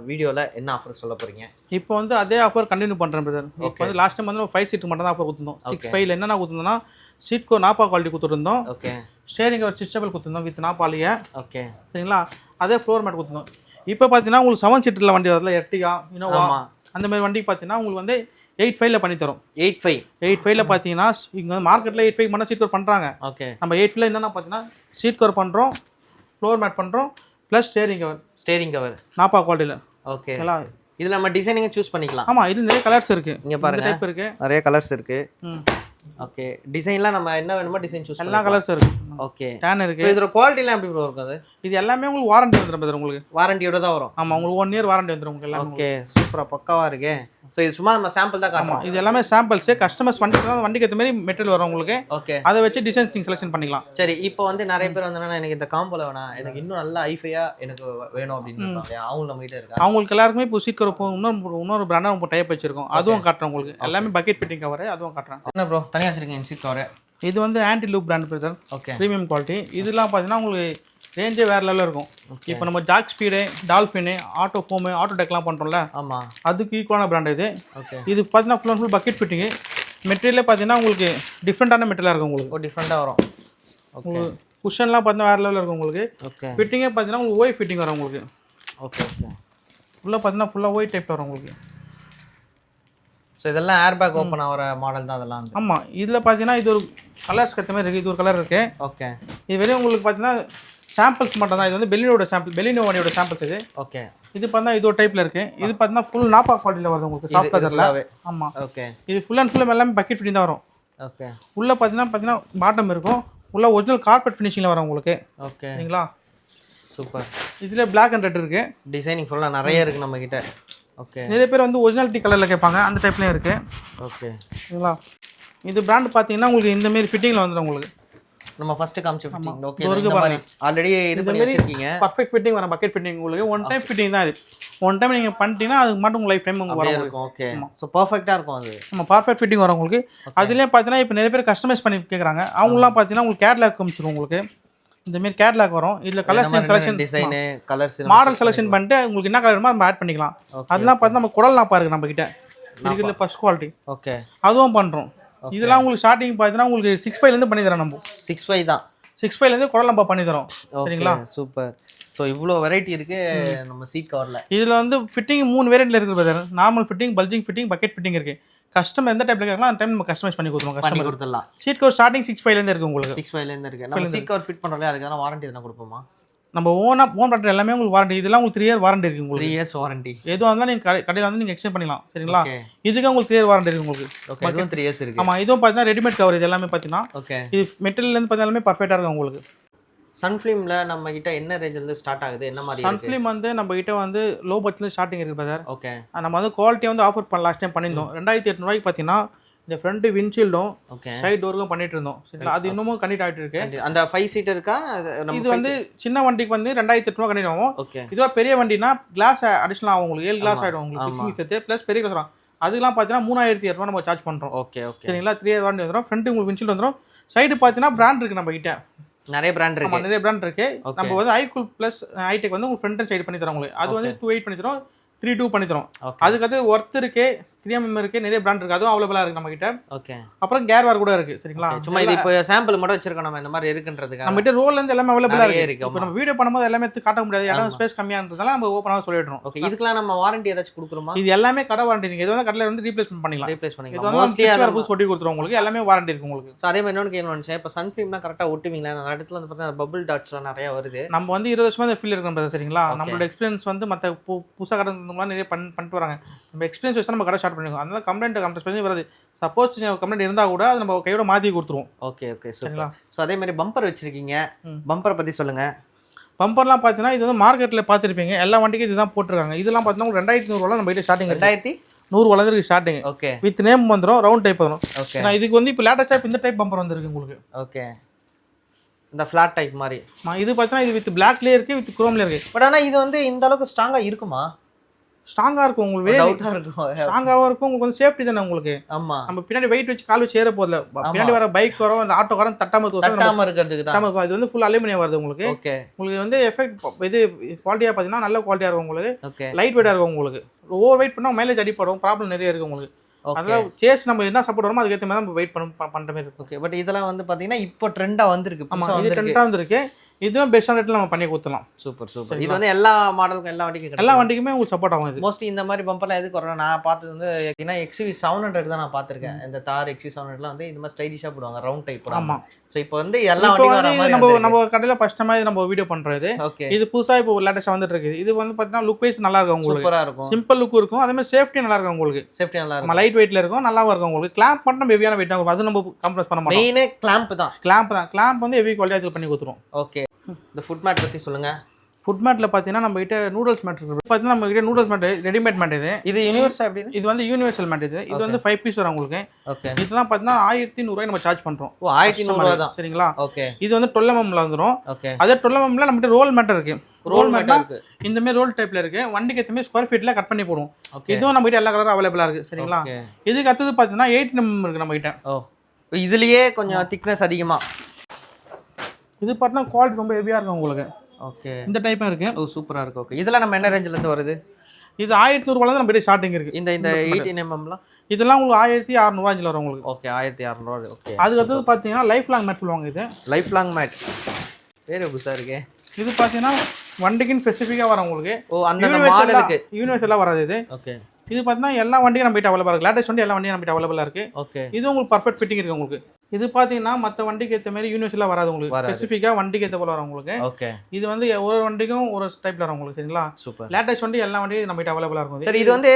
வீடியோவில் என்ன ஆஃபர் சொல்ல போறீங்க? இப்போ வந்து அதே ஆஃபர் கண்டினியூ பண்ணுறேன் பிரதர் இப்போ வந்து லாஸ்ட் டைம் வந்து ஃபைவ் சீட் மட்டும் தான் ஆஃபர் கொடுத்துருந்தோம். சிக்ஸ் ஃபைவ்ல என்னென்ன கொடுத்துருந்தோம்னா சீட் கோ நாப்பா குவாலிட்டி கொடுத்துருந்தோம். ஓகே ஸ்டேரிங் ஒரு சிஸ்டபிள் கொடுத்துருந்தோம் வித் நாப்பாலிய ஓகே சரிங்களா? அதே ஃப்ளோர் மேட் கொடுத்துருந்தோம். இப்போ பார்த்தீங்கன்னா உங்களுக்கு செவன் சீட்டரில் வண்டி வரல எர்டிகா இனோவா ஆமா. அந்த மாதிரி வண்டிக்கு பார்த்தீங்கன்னா உங்களுக்கு வந்து எயிட் ஃபைவ்ல பண்ணி தரும் எயிட் ஃபைவ் எயிட் ஃபைவ்ல பார்த்தீங்கன்னா இங்கே மார்க்கெட்டில் எயிட் ஃபைவ் மட்டும் சீட் கவர் பண்ணுறாங்க ஓகே நம்ம எயிட் ஃபைவ்ல என்னென்ன பார்த்தீங்கன்னா சீட் கவர் பண்ணுறோம் ஃப்ளோர் மேட் பண்ணுறோம் plus steering cover steering cover nappa குவாலிட்டியில் ஓகே எல்லாம் இதில் நம்ம டிசைனிங்கை சூஸ் பண்ணிக்கலாம். ஆமாம் இது நிறைய கலர்ஸ் இருக்குது இங்க பாருங்க. டைப் இருக்குது நிறைய கலர்ஸ் இருக்கு. ம். ஓகே டிசைன்லாம் நம்ம என்ன வேணுமோ டிசைன் சூஸ் எல்லா கலர்ஸும் இருக்கு. ஓகே டேன் ஸோ இருக்கு இதோட குவாலிட்டிலாம் எப்படி ப்ரோ இருக்கும் அது? இது எல்லாமே உங்களுக்கு வாரண்டி வந்துடும் உங்களுக்கு. வாரண்டியோட தான் வரும். ஆமா உங்களுக்கு ஒன் இயர் வாரண்டி வந்துடும் உங்களுக்கு எல்லாமே ஓகே சூப்பராக பக்காவா இருக்கு. ஸோ இது சும்மா நம்ம சாம்பிள் தான் காட்டுறோம். இது எல்லாமே சாம்பிள்ஸ் கஸ்டமர்ஸ் வண்டி தான் வண்டிக்கு ஏற்ற மாதிரி மெட்டீரியல் வரும் உங்களுக்கு. ஓகே அதை வச்சு டிசைன்ஸ் நீங்கள் செலக்ஷன் பண்ணிக்கலாம். சரி இப்போ வந்து நிறைய பேர் வந்து எனக்கு இந்த காம்போல வேணாம் எனக்கு இன்னும் நல்லா ஐஃபையா எனக்கு வேணும் அப்படின்னு இருக்காங்க? அவங்க நம்ம கிட்ட இருக்கா? அவங்களுக்கு எல்லாருக்குமே இப்போ சீக்கிரம் இப்போ இன்னொரு இன்னொரு பிராண்டாக இப்போ டைப் வச்சிருக்கோம். அதுவும் காட்டுறேன் உங்களுக்கு. எல்லாமே பக்கெட் ஃபிட்டிங் கவர் அதுவும் காட்டுறேன். என்ன ப்ரோ தனியாக வச்சிருக்கீங்க சீட் கவர் இது வந்து anti loop brand brother okay premium quality இதெல்லாம் பார்த்தீங்கன்னா உங்களுக்கு ரேஞ்சே வேறு லெவலில் இருக்கும். இப்போ நம்ம jack speed dolphin auto foam auto டெக்லாம் பண்ணுறோம்ல ஆமா. அதுக்கு ஈக்குவலான பிராண்ட் இது. ஓகே இது பார்த்தீங்கன்னா full and full bucket fitting மெட்டீரியலே பார்த்தீங்கன்னா உங்களுக்கு டிஃப்ரெண்ட்டான மெட்டீரியலாக இருக்கும் உங்களுக்கு. டிஃப்ரெண்ட்டாக வரும். ஓகே குஷன்லாம் பார்த்தீங்கன்னா வேறு லெவலில் இருக்கும் உங்களுக்கு. ஓகே ஃபிட்டிங்கே பார்த்தீங்கன்னா உங்களுக்கு ஓய் ஃபிட்டிங் வரும் உங்களுக்கு. ஓகே ஓகே ஃபுல்லாக பார்த்தீங்கன்னா ஃபுல்லாக ஓய் டைப் வரும் உங்களுக்கு. ஸோ இதெல்லாம் ஏர் பேக் ஓப்பன் ஆகிற மாடல் தான் அதெல்லாம் ஆமாம் இதில் பார்த்தீங்கன்னா இது ஒரு கலர்ஸ் ஏற்ற மாதிரி இருக்குது இது ஒரு கலர் இருக்குது ஓகே இது வெறும் உங்களுக்கு பார்த்தீங்கன்னா சாம்பிள்ஸ் மட்டும் தான் இது வந்து பெலினோட சாம்பிள் பெலினோ வண்டியோட சாம்பிள்ஸ் இது. ஓகே இது பார்த்தா இது ஒரு டைப்பில் இருக்குது இது பார்த்தீங்கன்னா ஃபுல் நாப்பா குவாலிட்டியில் வருது உங்களுக்கு. சாஃப்ட் கலரில் ஆமாம் ஓகே இது ஃபுல் அண்ட் ஃபுல் எல்லாமே பக்கெட் ஃபிட்டிங் தான் வரும். ஓகே உள்ளே பார்த்தீங்கன்னா பார்த்தீங்கன்னா பாட்டம் இருக்கும். உள்ள ஒரிஜினல் கார்பெட் ஃபினிஷிங்கில் வரும் உங்களுக்கு. ஓகே சரிங்களா? சூப்பர் இதில் Black அண்ட் ரெட் இருக்குது டிசைனிங் ஃபுல்லாக நிறைய இருக்கு நம்ம கிட்ட ஓகே நிறைய பேர் வந்து ஒரிஜினாலிட்டி கலரில் கேட்பாங்க. அந்த டைப்லேயும் இருக்குது ஓகே சரிங்களா? இது பிராண்ட் பார்த்தீங்கன்னா உங்களுக்கு இந்த மாதிரி ஃபிட்டிங்கில் வந்துடும் உங்களுக்கு. நம்ம ஃபர்ஸ்ட் காமிச்சு ஃபிட்டிங் ஓகே இந்த மாதிரி ஆல்ரெடி இது பண்ணி வச்சிருக்கீங்க. பர்ஃபெக்ட் ஃபிட்டிங் வரும் பக்கெட் ஃபிட்டிங் உங்களுக்கு. ஒன் டைம் ஃபிட்டிங் தான் இது. ஒன் டைம் நீங்கள் பண்ணிட்டீங்கன்னா அதுக்கு மட்டும் உங்கள் லைஃப் டைம் உங்களுக்கு வரும் இருக்கும். ஓகே ஸோ பர்ஃபெக்டாக இருக்கும் அது. நம்ம பர்ஃபெக்ட் ஃபிட்டிங் வரும் உங்களுக்கு. அதுலேயே பார்த்தீங்கன்னா இப்போ நிறைய பேர் கஸ்டமைஸ் பண்ணி கேட்குறாங்க அவங்களாம் பார்த்தீங்கன்னா உங்களுக்கு கேட்லாக் காமிச்சிரும் உங்களுக்கு. இந்த மாதிரி கேட்லாக் வரும். இதில் colour selection design colours model selection பண்ணிட்டு உங்களுக்கு என்ன கலர் வேணுமோ நம்ம ஆட் பண்ணிக்கலாம். அதெல்லாம் பார்த்து நம்ம குடல் நாப்பா இருக்கு நம்ம கிட்ட இருக்கிறது ஃபர்ஸ்ட் குவாலிட்டி ஓகே அதுவும் பண்ணுறோம் இதெல்லாம் உங்களுக்கு ஸ்டார்டிங் பார்த்தீங்கன்னா உங்களுக்கு சிக்ஸ் ஃபைவ்லேருந்து பண்ணி தரோம் நம்ம. சிக்ஸ் ஃபைவ் தான். சிக்ஸ் ஃபைவ்லேருந்து குடல் நம்பா பண்ணி தரோம். சரிங்களா? சூப்பர் ஸோ இவ்வளோ வெரைட்டி இருக்கு நம்ம சீட் கவரில் இதில் வந்து ஃபிட்டிங் மூணு வேரியண்ட்ல இருக்குது brother normal fitting bulging fitting bucket fitting இருக்கு. கஸ்டமர் எந்த டைப்ல கேட்கலாம் அந்த டைம் நம்ம கஸ்டமைஸ் பண்ணி கொடுத்துருவோம் கஸ்டமர் கொடுத்துடலாம். சீட் கோட் ஸ்டார்டிங் சிக்ஸ் ஃபைவ்லேருந்து இருக்கு உங்களுக்கு. சிக்ஸ் ஃபைவ்லேருந்து இருக்கு. நம்ம சீட் கவர் ஃபிட் பண்ணுறோம்ல அதுக்கு வாரண்டி எதனா கொடுப்போமா? நம்ம ஓனாக ஓன் ப்ராடக்ட் எல்லாமே உங்களுக்கு வாரண்டி இதெல்லாம் உங்களுக்கு த்ரீ இயர் வாரண்டி இருக்கு த்ரீ உங்களுக்கு இயர்ஸ் வாரண்டி எதுவாக இருந்தாலும் நீங்கள் கடை கடையில் வந்து நீங்கள் எக்ஸ்சேஞ்ச் பண்ணிக்கலாம். சரிங்களா? இதுக்கு உங்களுக்கு த்ரீ இயர் வாரண்டி இருக்கு உங்களுக்கு. ஓகே இதுவும் த்ரீ இயர்ஸ் இருக்கு. ஆமாம் இதுவும் பார்த்தீங்கன்னா ரெடிமேட் கவர் இது எல்லாமே பார்த்தீங்கன்னா ஓகே இது மெட்டீரியல்லேருந்து பார்த்தா எல்லாமே பர்ஃபெக்டாக இருக்கும் உங்களுக்கு. சன்ஃபிலிம்ல நம்ம கிட்ட என்ன ரேஞ்சில இருந்து ஸ்டார்ட் ஆகுது? என்ன மாதிரி சன்ஃபிலிம் வந்து நம்ம கிட்ட வந்து லோ பட்ஜெட்ல ஸ்டார்டிங் இருக்கு பிரதர் ஓகே நம்ம வந்து குவாலிட்டியாக வந்து ஆஃபர் பண்ண லாஸ்ட் டைம் பண்ணியிருந்தோம். ரெண்டாயிரத்தி எட்நூறுவாய்க்கு பார்த்தீங்கன்னா இந்த ஃப்ரண்ட் விண்ட்ஷீல்டும் ஓகே சைடு டோருக்கும் பண்ணிட்டு இருந்தோம் சரிங்களா? அது இன்னமும் கண்டிட் ஆகிட்டு இருக்கு அந்த ஃபைவ் சீட் இருக்கா? இது வந்து சின்ன வண்டிக்கு வந்து ரெண்டாயிரத்தி எட்நூறுவா கண்டிட் ஆகும் ஓகே இதுவா பெரிய வண்டினா கிளாஸ் அடிஷனல் ஆகும் உங்களுக்கு. ஏழு கிளாஸ் ஆகிடும் உங்களுக்கு. ஃபிக்ஸிங் சேர்த்து ப்ளஸ் பெரிய கிளாஸ் அதுக்கெல்லாம் பார்த்தீங்கன்னா மூணாயிரத்தி இரநூறுவா நம்ம சார்ஜ் பண்ணுறோம் ஓகே ஓகே சரிங்களா? த்ரீ வாரண்டி வந்துடும் ஃப்ரண்ட் உங்களுக்கு விண்ட்ஷீல்டு வந்துடும் சைடு பார்த்தீங்கன்னா பிராண்ட் இருக்கு நம்ம கிட்ட. நிறைய பிராண்ட் இருக்கு. நிறைய பிராண்ட் இருக்கு. நம்ம வந்து ஐகூல் ப்ளஸ் ஐடெக் வந்து உங்களுக்கு ஃப்ரண்ட் சைடு பண்ணி தரோம் உங்களுக்கு. அது வந்து டூ எயிட் பண்ணி தரோம். த்ரீ டூ பண்ணி தரோம். ஓகே அதுக்கு ஒர்த் இருக்கு த்ரீ எம்எம் இருக்கு நிறைய பிராண்ட் இருக்கு. அதுவும் அவைலபிளா இருக்கு நம்ம கிட்ட ஓகே அப்புறம் கேர் வார் கூட இருக்கு சரிங்களா? சும்மா இது இப்போ சாம்பிள் மட்டும் வச்சிருக்கோம் நம்ம இந்த மாதிரி இருக்குன்றதுக்காக. நம்ம கிட்ட ரோல்ல இருந்து எல்லாமே அவைலபிளா இருக்கு. இப்போ நம்ம வீடியோ பண்ணும்போது எல்லாமே காட்ட முடியாது. இடம் ஸ்பேஸ் கம்மியான்றதால நம்ம ஓப்பனாக சொல்லிடுறோம். ஓகே இதுக்கெல்லாம் நம்ம வாரண்டி ஏதாச்சும் கொடுக்குறோமா இது எல்லாமே கடை வாரண்டி நீங்க எது வந்து கடையில வந்து ரீப்ளேஸ்மெண்ட் பண்ணிக்கலாம். ரீப்ளேஸ் பண்ணிக்கலாம். வந்து மோஸ்ட்லி மோஸ்ட்லி புதுசு சொல்லி கொடுத்துருவோம் உங்களுக்கு. எல்லாமே வாரண்டி இருக்கு உங்களுக்கு. ஸோ அதே மாதிரி இன்னொன்று நினச்சேன். இப்போ சன்ஃபிலிம்னா கரெக்டாக ஒட்டுவீங்களா? நிறைய இடத்துல வந்து பார்த்தீங்கன்னா பபுள் டாட்ஸ்லாம் நிறைய வருது. நம்ம வந்து இருபது வருஷமா இந்த ஃபீல் இருக்கிறோம் சரிங்களா. நம்மளோட எக்ஸ்பீரியன்ஸ் வந்து மற்ற புதுசாக கடை நிறைய பண்ணி பண்ணிட்டு வராங்க. நம்ம எக்ஸ்பீரியன்ஸ் வச்சு நம்ம கடை ஸ்டார்ட் பண்ணிருக்கோம். அதனால கம்ப்ளைண்ட் கம்ப்ளைண்ட் பண்ணி வருது. சப்போஸ் கம்ப்ளைண்ட் இருந்தால் கூட அது நம்ம கையோட மாற்றி கொடுத்துருவோம். ஓகே ஓகே சரிங்களா? ஸோ அதே மாதிரி பம்பர் வச்சிருக்கீங்க. பம்பரை பற்றி சொல்லுங்க. பம்பர்லாம் பார்த்தீங்கன்னா இது வந்து மார்க்கெட்டில் பார்த்துருப்பீங்க எல்லா வண்டிக்கும் இதுதான் போட்டிருக்காங்க. இதெல்லாம் பார்த்தீங்கன்னா உங்களுக்கு ரெண்டாயிரத்தி நூறுவா நம்ம கிட்ட ஸ்டார்டிங் ரெண்டாயிரத்தி நூறு வளர்ந்துருக்கு ஸ்டார்டிங் ஓகே வித் நேம் வந்துடும் ரவுண்ட் டைப் வரும் ஓகே ஏன்னா இதுக்கு வந்து இப்போ லேட்டஸ்ட் டைப் இந்த டைப் பம்பர் வந்திருக்கு உங்களுக்கு. ஓகே இந்த ஃப்ளாட் டைப் மாதிரி. இது பார்த்தீங்கன்னா இது வித் பிளாக்லேயே இருக்கு வித் குரோம்லேயே இருக்கு. பட் ஆனால் இது வந்து இந்த அளவுக்கு ஸ்ட்ராங்காக இருக்குமா? ஸ்ட்ராங்காக இருக்கும் உங்களுக்கு டவுட்டாக இருக்கும். ஸ்ட்ராங்காகவும் இருக்கும் உங்களுக்கு வந்து சேஃப்டி தானே உங்களுக்கு? ஆமா. நம்ம பின்னாடி வெயிட் வச்சு கால் வச்சு ஏற போதில்ல பின்னாடி வர பைக் வரும் அந்த ஆட்டோ வரும் தட்டாம தட்டாம இருக்கிறதுக்கு தட்டாம. இது வந்து ஃபுல் அலுமினியம் வருது உங்களுக்கு. ஓகே உங்களுக்கு வந்து எஃபெக்ட் இது குவாலிட்டியாக பார்த்தீங்கன்னா நல்ல குவாலிட்டியாக இருக்கும் உங்களுக்கு. ஓகே லைட் வெயிட்டாக இருக்கும் உங்களுக்கு. ஓவர் வெயிட் பண்ணால் மைலேஜ் அடிப்படும். ப்ராப்ளம் நிறைய இருக்கு உங்களுக்கு. அதெல்லாம் சேஸ் நம்ம என்ன சப்போர்ட் வருமோ அதுக்கேற்ற மாதிரி நம்ம வெயிட் பண்ண ப- பண்ற மாதிரி இருக்கும். ஓகே பட் இதெல்லாம் வந்து பாத்தீங்கன்னா இப்போ ட்ரெண்டா வந்திருக்கு. ஆமா புதுசா இது டென்ட்டாக வந்துருக்கு. இதுவும் பெஸ்ட்டான ரேட்டில் நம்ம பண்ணி கொடுத்துலாம் சூப்பர் சூப்பர். இது வந்து எல்லா மாடலுக்கும் எல்லா வண்டிக்கும் எல்லா வண்டிக்குமே உங்களுக்கு சப்போர்ட் ஆகும் இது. மோஸ்ட்லி இந்த மாதிரி பம்பர்லாம் எதுக்கு வரும் நான் பார்த்தது வந்து ஏன்னா எக்ஸ்வி செவன் ஹண்ட்ரட் தான் நான் பார்த்துருக்கேன். இந்த தார் எக்ஸ்வி செவன் ஹண்ட்ரட்லாம் வந்து இந்த மாதிரி ஸ்டைலிஷாக போடுவாங்க ரவுண்ட் டைப் ஆமா. ஸோ இப்போ வந்து எல்லா வண்டிக்கும் மாதிரி நம்ம நம்ம கடையில் ஃபர்ஸ்ட் டைம் நம்ம வீடியோ பண்றது. ஓகே இது புதுசா இப்போ லேட்டஸ்ட் வந்துட்டு இருக்குது. இது வந்து பார்த்தீங்கன்னா லுக் வைஸ் நல்லா இருக்கும் உங்களுக்கு. சூப்பரா இருக்கும். சிம்பிள் லுக் இருக்கும். அதே மாதிரி சேஃப்டி நல்லா இருக்கும் உங்களுக்கு. சேஃப்டி நல்லா இருக்கும். லைட் வெயிட்ல இருக்கும் நல்லாவும் இருக்கும் உங்களுக்கு. கிளாம்ப் மட்டும் ஹெவியான வெயிட் தான் இருக்கும். அது நம்ம கம்ப்ரஸ் பண்ண மாட்டோம். மெயினே கிளாம்ப் தான். கிளாம்ப் தான். கிளாம்ப் வந்து ஹெவி குவாலிட்டி பண்ணி கொடுத்துரும் ஓகே இந்த ஃபுட் மேட் பத்தி சொல்லுங்க. ஃபுட் மேட்ல பார்த்தீங்கன்னா நம்ம கிட்ட நூடுல்ஸ் மேட் இருக்கு. பார்த்தீங்கன்னா நம்ம கிட்ட நூடுல்ஸ் மேட் ரெடிமேட் மேட் இது. இது யூனிவர்ஸா எப்படி இது? வந்து யூனிவர்சல் மேட் இது. இது வந்து ஃபைவ் பீஸ் வரும் உங்களுக்கு. ஓகே இதெல்லாம் பார்த்தீங்கன்னா ஆயிரத்தி நூறுரூவாய் நம்ம சார்ஜ் பண்றோம். ஓ ஆயிரத்தி நூறுரூவா தான். சரிங்களா? ஓகே இது வந்து டுவெல் எம்எம்ல வந்துடும் ஓகே அதே டுவெல் எம்எம்ல நம்மகிட்ட ரோல் மேட் இருக்கு. ரோல் ரோல் மேட் மேட்னா இந்த மாதிரி ரோல் டைப்ல இருக்கு. வண்டிக்கு ஏற்ற மாதிரி ஸ்கொயர் ஃபீட்ல கட் பண்ணி போடுவோம். இதுவும் நம்ம கிட்ட எல்லா கலரும் அவைலபிளா இருக்கு. சரிங்களா? இதுக்கு அடுத்தது பார்த்தீங்கன்னா எயிட் எம்எம் இருக்கு நம்ம கிட்ட. ஓ இதுலயே கொஞ்சம் திக்னஸ் அதிகமா. இது பார்த்தீங்கன்னா குவாலிட்டி ரொம்ப ஹெவியா இருக்கும் உங்களுக்கு. ஓகே இந்த டைப்பும் இருக்கு. ஓ சூப்பரா இருக்கு. ஓகே இதெல்லாம் நம்ம என்ன ரேஞ்சில இருந்து வருது? இது ஆயிரத்தி நூறுபால நம்ம ஸ்டார்டிங் இருக்கு. இந்த இந்த எயிட்டீன் எம்எம்லாம் இதெல்லாம் உங்களுக்கு ஆயிரத்தி அறுநூறுவா வரும் உங்களுக்கு. ஓகே ஆயிரத்தி அறநூறுவா ஓகே அதுக்கு அடுத்தது பார்த்தீங்கன்னா லைஃப் லாங் மேட் சொல்லுவாங்க இது. லைஃப் லாங் மேட் பேர் புதுசா இருக்கே? இது பார்த்தீங்கன்னா வண்டிக்குன்னு ஸ்பெசிஃபிக்காக வரும் உங்களுக்கு. ஓ அந்த மாடலுக்கு யூனிவர்சலாக வராது இது. ஓகே இது பார்த்தீங்கன்னா எல்லா வண்டியும் நம்ம கிட்ட அவைலபிள் இருக்கு. லேட்டஸ்ட் வண்டி எல்லா வண்டியும் நம்ம கிட்ட அவைலபிளாக இருக்கு. ஓகே இது உங்களுக்கு பர்ஃபெக்ட் ஃபிட்டிங் இருக்கு உங்களுக்கு. இது பார்த்தீங்கன்னா மற்ற வண்டிக்கு ஏற்ற மாதிரி யூனிவர்சலாக வராது உங்களுக்கு. ஸ்பெசிஃபிக்காக வண்டிக்கு ஏற்ற போல வரும் உங்களுக்கு. ஓகே இது வந்து ஒரு வண்டிக்கும் ஒரு டைப்ல வரும் உங்களுக்கு சரிங்களா? சூப்பர் லேட்டஸ்ட் வண்டி எல்லா வண்டியும் நம்ம கிட்ட அவைலபிளாக இருக்கும். இது. சரி இது வந்து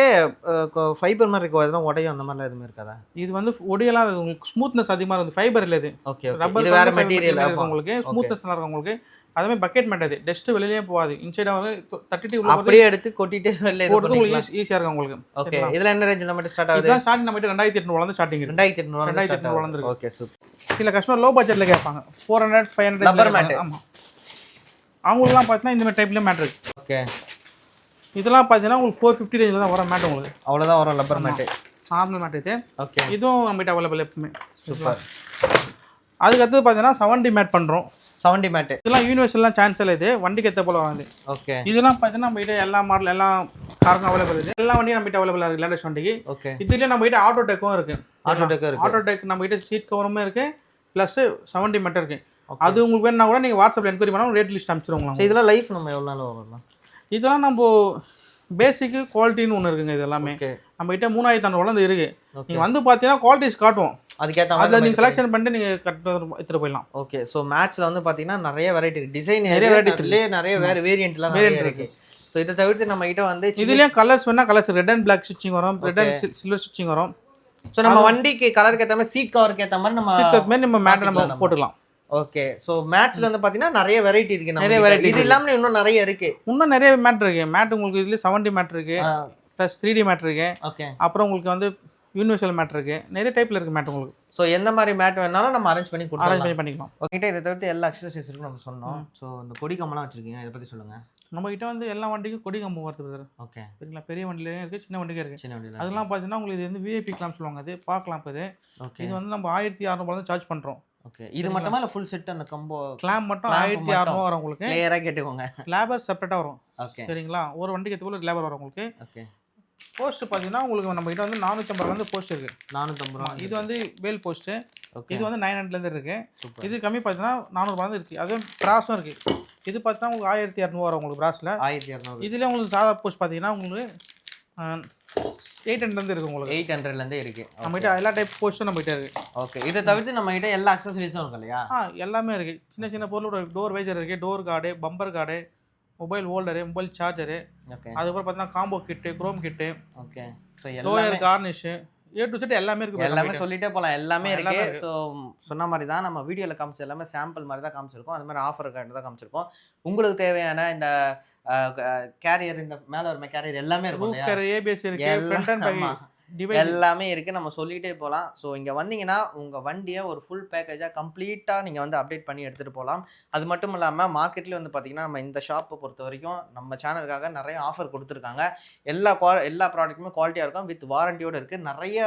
ஃபைபர் மாதிரி இருக்கும் அதெல்லாம் உடையும் அந்த மாதிரிலாம் எதுவுமே இருக்காதா? இது வந்து ஒடியெல்லாம் அது உங்களுக்கு ஸ்மூத்னஸ் அதிகமாக இருக்கும் ஃபைபர் இல்லை இது. ஓகே ரப்பர் வேற மெட்டீரியல் உங்களுக்கு. ஸ்மூத்னஸ் நல்லா இருக்கும் உங்களுக்கு. அதே மாதிரி பக்கெட் மேட் அது. டஸ்ட் வெளியே போகாது. இன்சைடாக தட்டிட்டு உள்ள போட்டு அப்படியே எடுத்து கொட்டிட்டு இது போடுறது உங்களுக்கு ஈஸியாக இருக்கும் உங்களுக்கு. ஓகே இதுல என்ன ரேஞ்சில் மட்டும் ஸ்டார்ட் ஆகுது? ஸ்டார்டிங் நம்ம ரெண்டாயிரத்தி எட்நூறுவா வந்து ஸ்டார்டிங் ரெண்டாயிரத்தி எட்நூறு ரெண்டாயிரத்தி ஸ்டார்ட் எட்நூறு வளர்ந்துருக்கு. ஓகே சூப்பர் சில கஸ்டமர் லோ பட்ஜெட்ல கேட்பாங்க four hundred five hundred Rubber mat. ஆமாம் அவங்களுக்குலாம் பார்த்தீங்கன்னா இந்த மாதிரி டைப்ல மேட் இருக்கு. ஓகே இதெல்லாம் பார்த்தீங்கன்னா உங்களுக்கு ஃபோர் ஃபிஃப்டி ரேஞ்சில் தான் வர மேட் உங்களுக்கு. அவ்வளவுதான் வரும் லப்பர் மேட்டு நார்மல் மேட் இது. ஓகே இதுவும் நம்ம கிட்ட அவைலபிள் எப்பவுமே. சூப்பர் அதுக்கு அடுத்து பார்த்தீங்கன்னா செவன்டி மேட் பண்ணுறோம் செவன்டி மேட்டு இதெல்லாம் யூனிவர்சல்லாம் சான்ஸ் இல்லை இது. வண்டிக்கு ஏற்ற போல வராது ஓகே இதெல்லாம் பார்த்தீங்கன்னா நம்ம கிட்ட எல்லா மாடல் எல்லா காருக்கும் அவைலபிள் இருக்கு. எல்லா வண்டியும் நம்ம கிட்ட அவைலபிளாக இருக்கு லேட்டஸ்ட் வண்டிக்கு. ஓகே இதுலேயே நம்ம கிட்ட ஆட்டோ டெக்கும் இருக்கு. ஆட்டோடெக் இருக்கு. ஆட்டோ டெக் நம்ம கிட்ட சீட் கவருமே இருக்கு ப்ளஸ் செவன்டி மீட்டர் இருக்கு. அது உங்களுக்கு வேணும்னா கூட நீங்கள் வாட்ஸ்அப்பில் என்கொயரி பண்ணால் ரேட் லிஸ்ட் அனுப்பிச்சிருவோம் சரி இதெல்லாம் லைஃப் நம்ம எவ்வளோ நாள் வரலாம் இதெல்லாம் நம்ம பேசிக்கு குவாலிட்டின்னு ஒன்று இருக்குங்க இது எல்லாமே. நம்ம கிட்ட மூணாயிரத்தி ஐநூறுவா இருக்கு. ஓகே நீங்கள் வந்து பார்த்தீங்கன்னா குவாலிட்டிஸ் காட்டுவோம். அதுக்கேற்ற மாதிரி நீங்கள் செலெக்ஷன் பண்ணிட்டு நீங்கள் கரெக்டாக எடுத்துகிட்டு போயிடலாம். ஓகே ஸோ மேட்ச்ல வந்து பாத்தீங்கன்னா நிறைய வெரைட்டி டிசைன் நிறைய நிறைய varieties வெரைட்டி நிறைய வேற வேரியன்ட்லாம் Variant நிறைய இருக்கு. ஸோ இதை தவிர்த்து நம்ம கிட்ட வந்து இதுலேயும் கலர்ஸ் வேணால் colours red and black stitching வரும். ரெட் அண்ட் சில்வர் ஸ்டிச்சிங் வரும். ஸோ நம்ம வண்டிக்கு கலருக்கு ஏற்ற மாதிரி சீட் கவருக்கு ஏற்ற மாதிரி நம்ம சீட் மாதிரி நம்ம மேட்டை நம்ம போட்டுக்கலாம். ஓகே ஸோ மேட்ச்ல வந்து பாத்தீங்கன்னா நிறைய வெரைட்டி இருக்கு நிறைய variety இது இல்லாம இன்னும் நிறைய இருக்கு. இன்னும் நிறைய மேட் இருக்கு. மேட் உங்களுக்கு இதுலேயே செவன்டி மேட் இருக்கு. ப்ளஸ் த்ரீ டி மேட் இருக்கு. ஓகே அப்புறம் உங்களுக்கு வந்து யூனிவர்சல் மேட் இருக்கு. நிறைய டைப்ல இருக்கு மேட் உங்களுக்கு. ஸோ எந்த மாதிரி மேட் வேணாலும் நம்ம அரேஞ்ச் பண்ணி அரேஞ்ச் கொடுக்கலாம் பண்ணி பண்ணிக்கலாம். ஓகே இதை தவிர்த்து எல்லா அக்சசரிஸ் இருக்கு நம்ம சொன்னோம். ஸோ இந்த கொடி கம்பெல்லாம் வச்சிருக்கீங்க. இதை பத்தி சொல்லுங்க. நம்ம கிட்ட வந்து எல்லா வண்டிக்கும் கொடி கம்பு வருது சார் ஓகே சரிங்களா? பெரிய வண்டிலையும் இருக்கு சின்ன வண்டிக்கும் இருக்கு. சின்ன வண்டி அதெல்லாம் பார்த்தீங்கன்னா உங்களுக்கு இது வந்து விஐபி கிளாம் சொல்லுவாங்க. அது பார்க்கலாம் இது. ஓகே இது வந்து நம்ம ஆயிரத்தி அறநூறுபா தான் சார்ஜ் பண்றோம். ஓகே இது மட்டுமா இல்லை ஃபுல் செட் அந்த கம்போ கிளாம் மட்டும் ஆயிரத்தி. அறநூறுவா வரும் உங்களுக்கு. கிளியரா கேட்டுக்கோங்க. லேபர் செப்பரேட்டாக வரும். ஓகே சரிங்களா? ஒரு வண்டிக்கு போல லேபர் வரும் உங்களுக்கு? ஓகே போஸ்ட் பார்த்தீங்கன்னா உங்களுக்கு நம்ம கிட்ட வந்து நானூற்றம்பது ரூபா வந்து போஸ்ட் இருக்கு. நானூற்றம்பது ரூபா இது வந்து வேல் போஸ்ட்டு ஓகே இது வந்து நைன் ஹண்ட்ரட்லேருந்து இருக்கு. சூப்பர் இது கம்மி பார்த்தீங்கன்னா நானூறுபா தான் இருக்கு. அதுவும் ப்ராஸும் இருக்கு. இது பார்த்தா உங்களுக்கு ஆயிரத்தி இரநூறுவா வரும் உங்களுக்கு ப்ராஸில் ஆயிரத்தி இரநூறு இதுல உங்களுக்கு சாதா போஸ்ட் பார்த்தீங்கன்னா உங்களுக்கு எயிட் ஹண்ட்ரட்லேருந்து இருக்கு உங்களுக்கு. எயிட் ஹண்ட்ரட்லேருந்தே இருக்கு. நம்ம கிட்ட எல்லா டைப் போஸ்ட்டும் நம்ம கிட்ட இருக்கு. ஓகே இதை தவிர்த்து நம்ம கிட்ட எல்லா அக்சசரிஸும் இருக்கு இல்லையா? ஆ எல்லாமே இருக்கு. சின்ன சின்ன பொருளோட டோர் வைசர் இருக்கு. Door guard bumper guard mobile holder mobile charger அதுக்கப்புறம் பார்த்தீங்கன்னா combo kit chrome kit okay so எல்லாமே lower garnish A to Z எல்லாமே இருக்கு எல்லாமே சொல்லிட்டே போகலாம் எல்லாமே இருக்கு. ஸோ சொன்ன மாதிரி தான் நம்ம வீடியோவில் காமிச்சது எல்லாமே சாம்பிள் மாதிரி தான் காமிச்சிருக்கோம். அது மாதிரி ஆஃபர் கார்டு தான் காமிச்சிருக்கோம். உங்களுக்கு தேவையான இந்த கேரியர் இந்த மேலே வர கேரியர் எல்லாமே இருக்கும் ஏபிஎஸ் இருக்கு எல்லாமே இருக்கு. நம்ம சொல்லிட்டே போகலாம் ஸோ இங்கே வந்தீங்கன்னா உங்கள் வண்டியை ஒரு ஃபுல் பேக்கேஜாக கம்ப்ளீட்டாக நீங்கள் வந்து அப்டேட் பண்ணி எடுத்துகிட்டு போகலாம் அது மட்டும் இல்லாமல் மார்க்கெட்லேயே வந்து பார்த்தீங்கன்னா நம்ம இந்த ஷாப்பை பொறுத்த வரைக்கும் நம்ம சேனலுக்காக நிறைய ஆஃபர் கொடுத்துருக்காங்க. எல்லா குவா எல்லா ப்ராடக்ட்டுமே குவாலிட்டியாக இருக்கும். வித் வாரண்டியோட இருக்குது நிறைய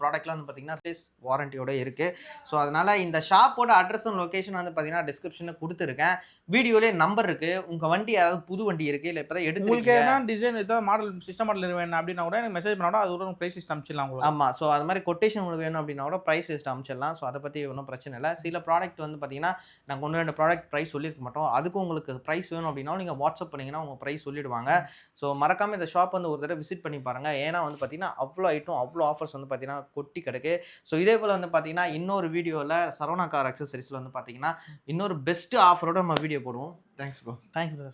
ப்ராடக்ட்லாம் வந்து பார்த்தீங்கன்னா ப்ளீஸ் வாரண்டியோடு இருக்குது ஸோ அதனால் இந்த ஷாப்போட அட்ரஸும் லொக்கேஷன் வந்து பார்த்தீங்கன்னா டிஸ்கிரிப்ஷனில் கொடுத்துருக்கேன். வீடியோலே நம்பர் இருக்கு. உங்க வண்டி ஏதாவது புது வண்டி இருக்கு இல்ல இப்பதான் உங்களுக்கு எடுத்து எதனா டிசைன் ஏதாவது மாடல் சிஸ்டம் மாடல் வேணும் அப்படின்னா கூட எனக்கு மெசேஜ் பண்ணா கூட அது கூட ப்ரைஸ் லிஸ்ட் அனுப்பிச்சிடலாம் உங்களுக்கு. ஆமா ஸோ அது மாதிரி கொட்டேஷன் உங்களுக்கு வேணும் அப்படின்னா கூட ப்ரைஸ் லிஸ்ட் அனுப்பிச்சிடலாம். ஸோ அதை பற்றி ஒன்றும் பிரச்சனை இல்லை. சில ப்ராடக்ட் வந்து பார்த்தீங்கன்னா நாங்கள் ஒன்று ரெண்டு ப்ராடக்ட் ப்ரைஸ் சொல்லியிருக்க மாட்டோம். அதுக்கும் உங்களுக்கு ப்ரைஸ் வேணும் அப்படின்னா நீங்கள் வாட்ஸ்அப் பண்ணீங்கன்னா உங்கள் ப்ரைஸ் சொல்லிடுவாங்க. ஸோ மறக்காம இந்த ஷாப் வந்து ஒரு தடவை விசிட் பண்ணி பாருங்க. ஏன்னா வந்து பார்த்தீங்கன்னா அவ்வளோ ஐட்டம் அவ்வளோ ஆஃபர்ஸ் வந்து பார்த்தீங்கன்னா கொட்டி கிடக்கு. ஸோ இதே போல் வந்து பார்த்தீங்கன்னா இன்னொரு வீடியோவில் சரவணா கார் அக்சசரிஸில் வந்து பார்த்தீங்கன்னா இன்னொரு பெஸ்ட் ஆஃபரோட நம்ம வீடியோ போடுவோம். Thanks bro thank you sir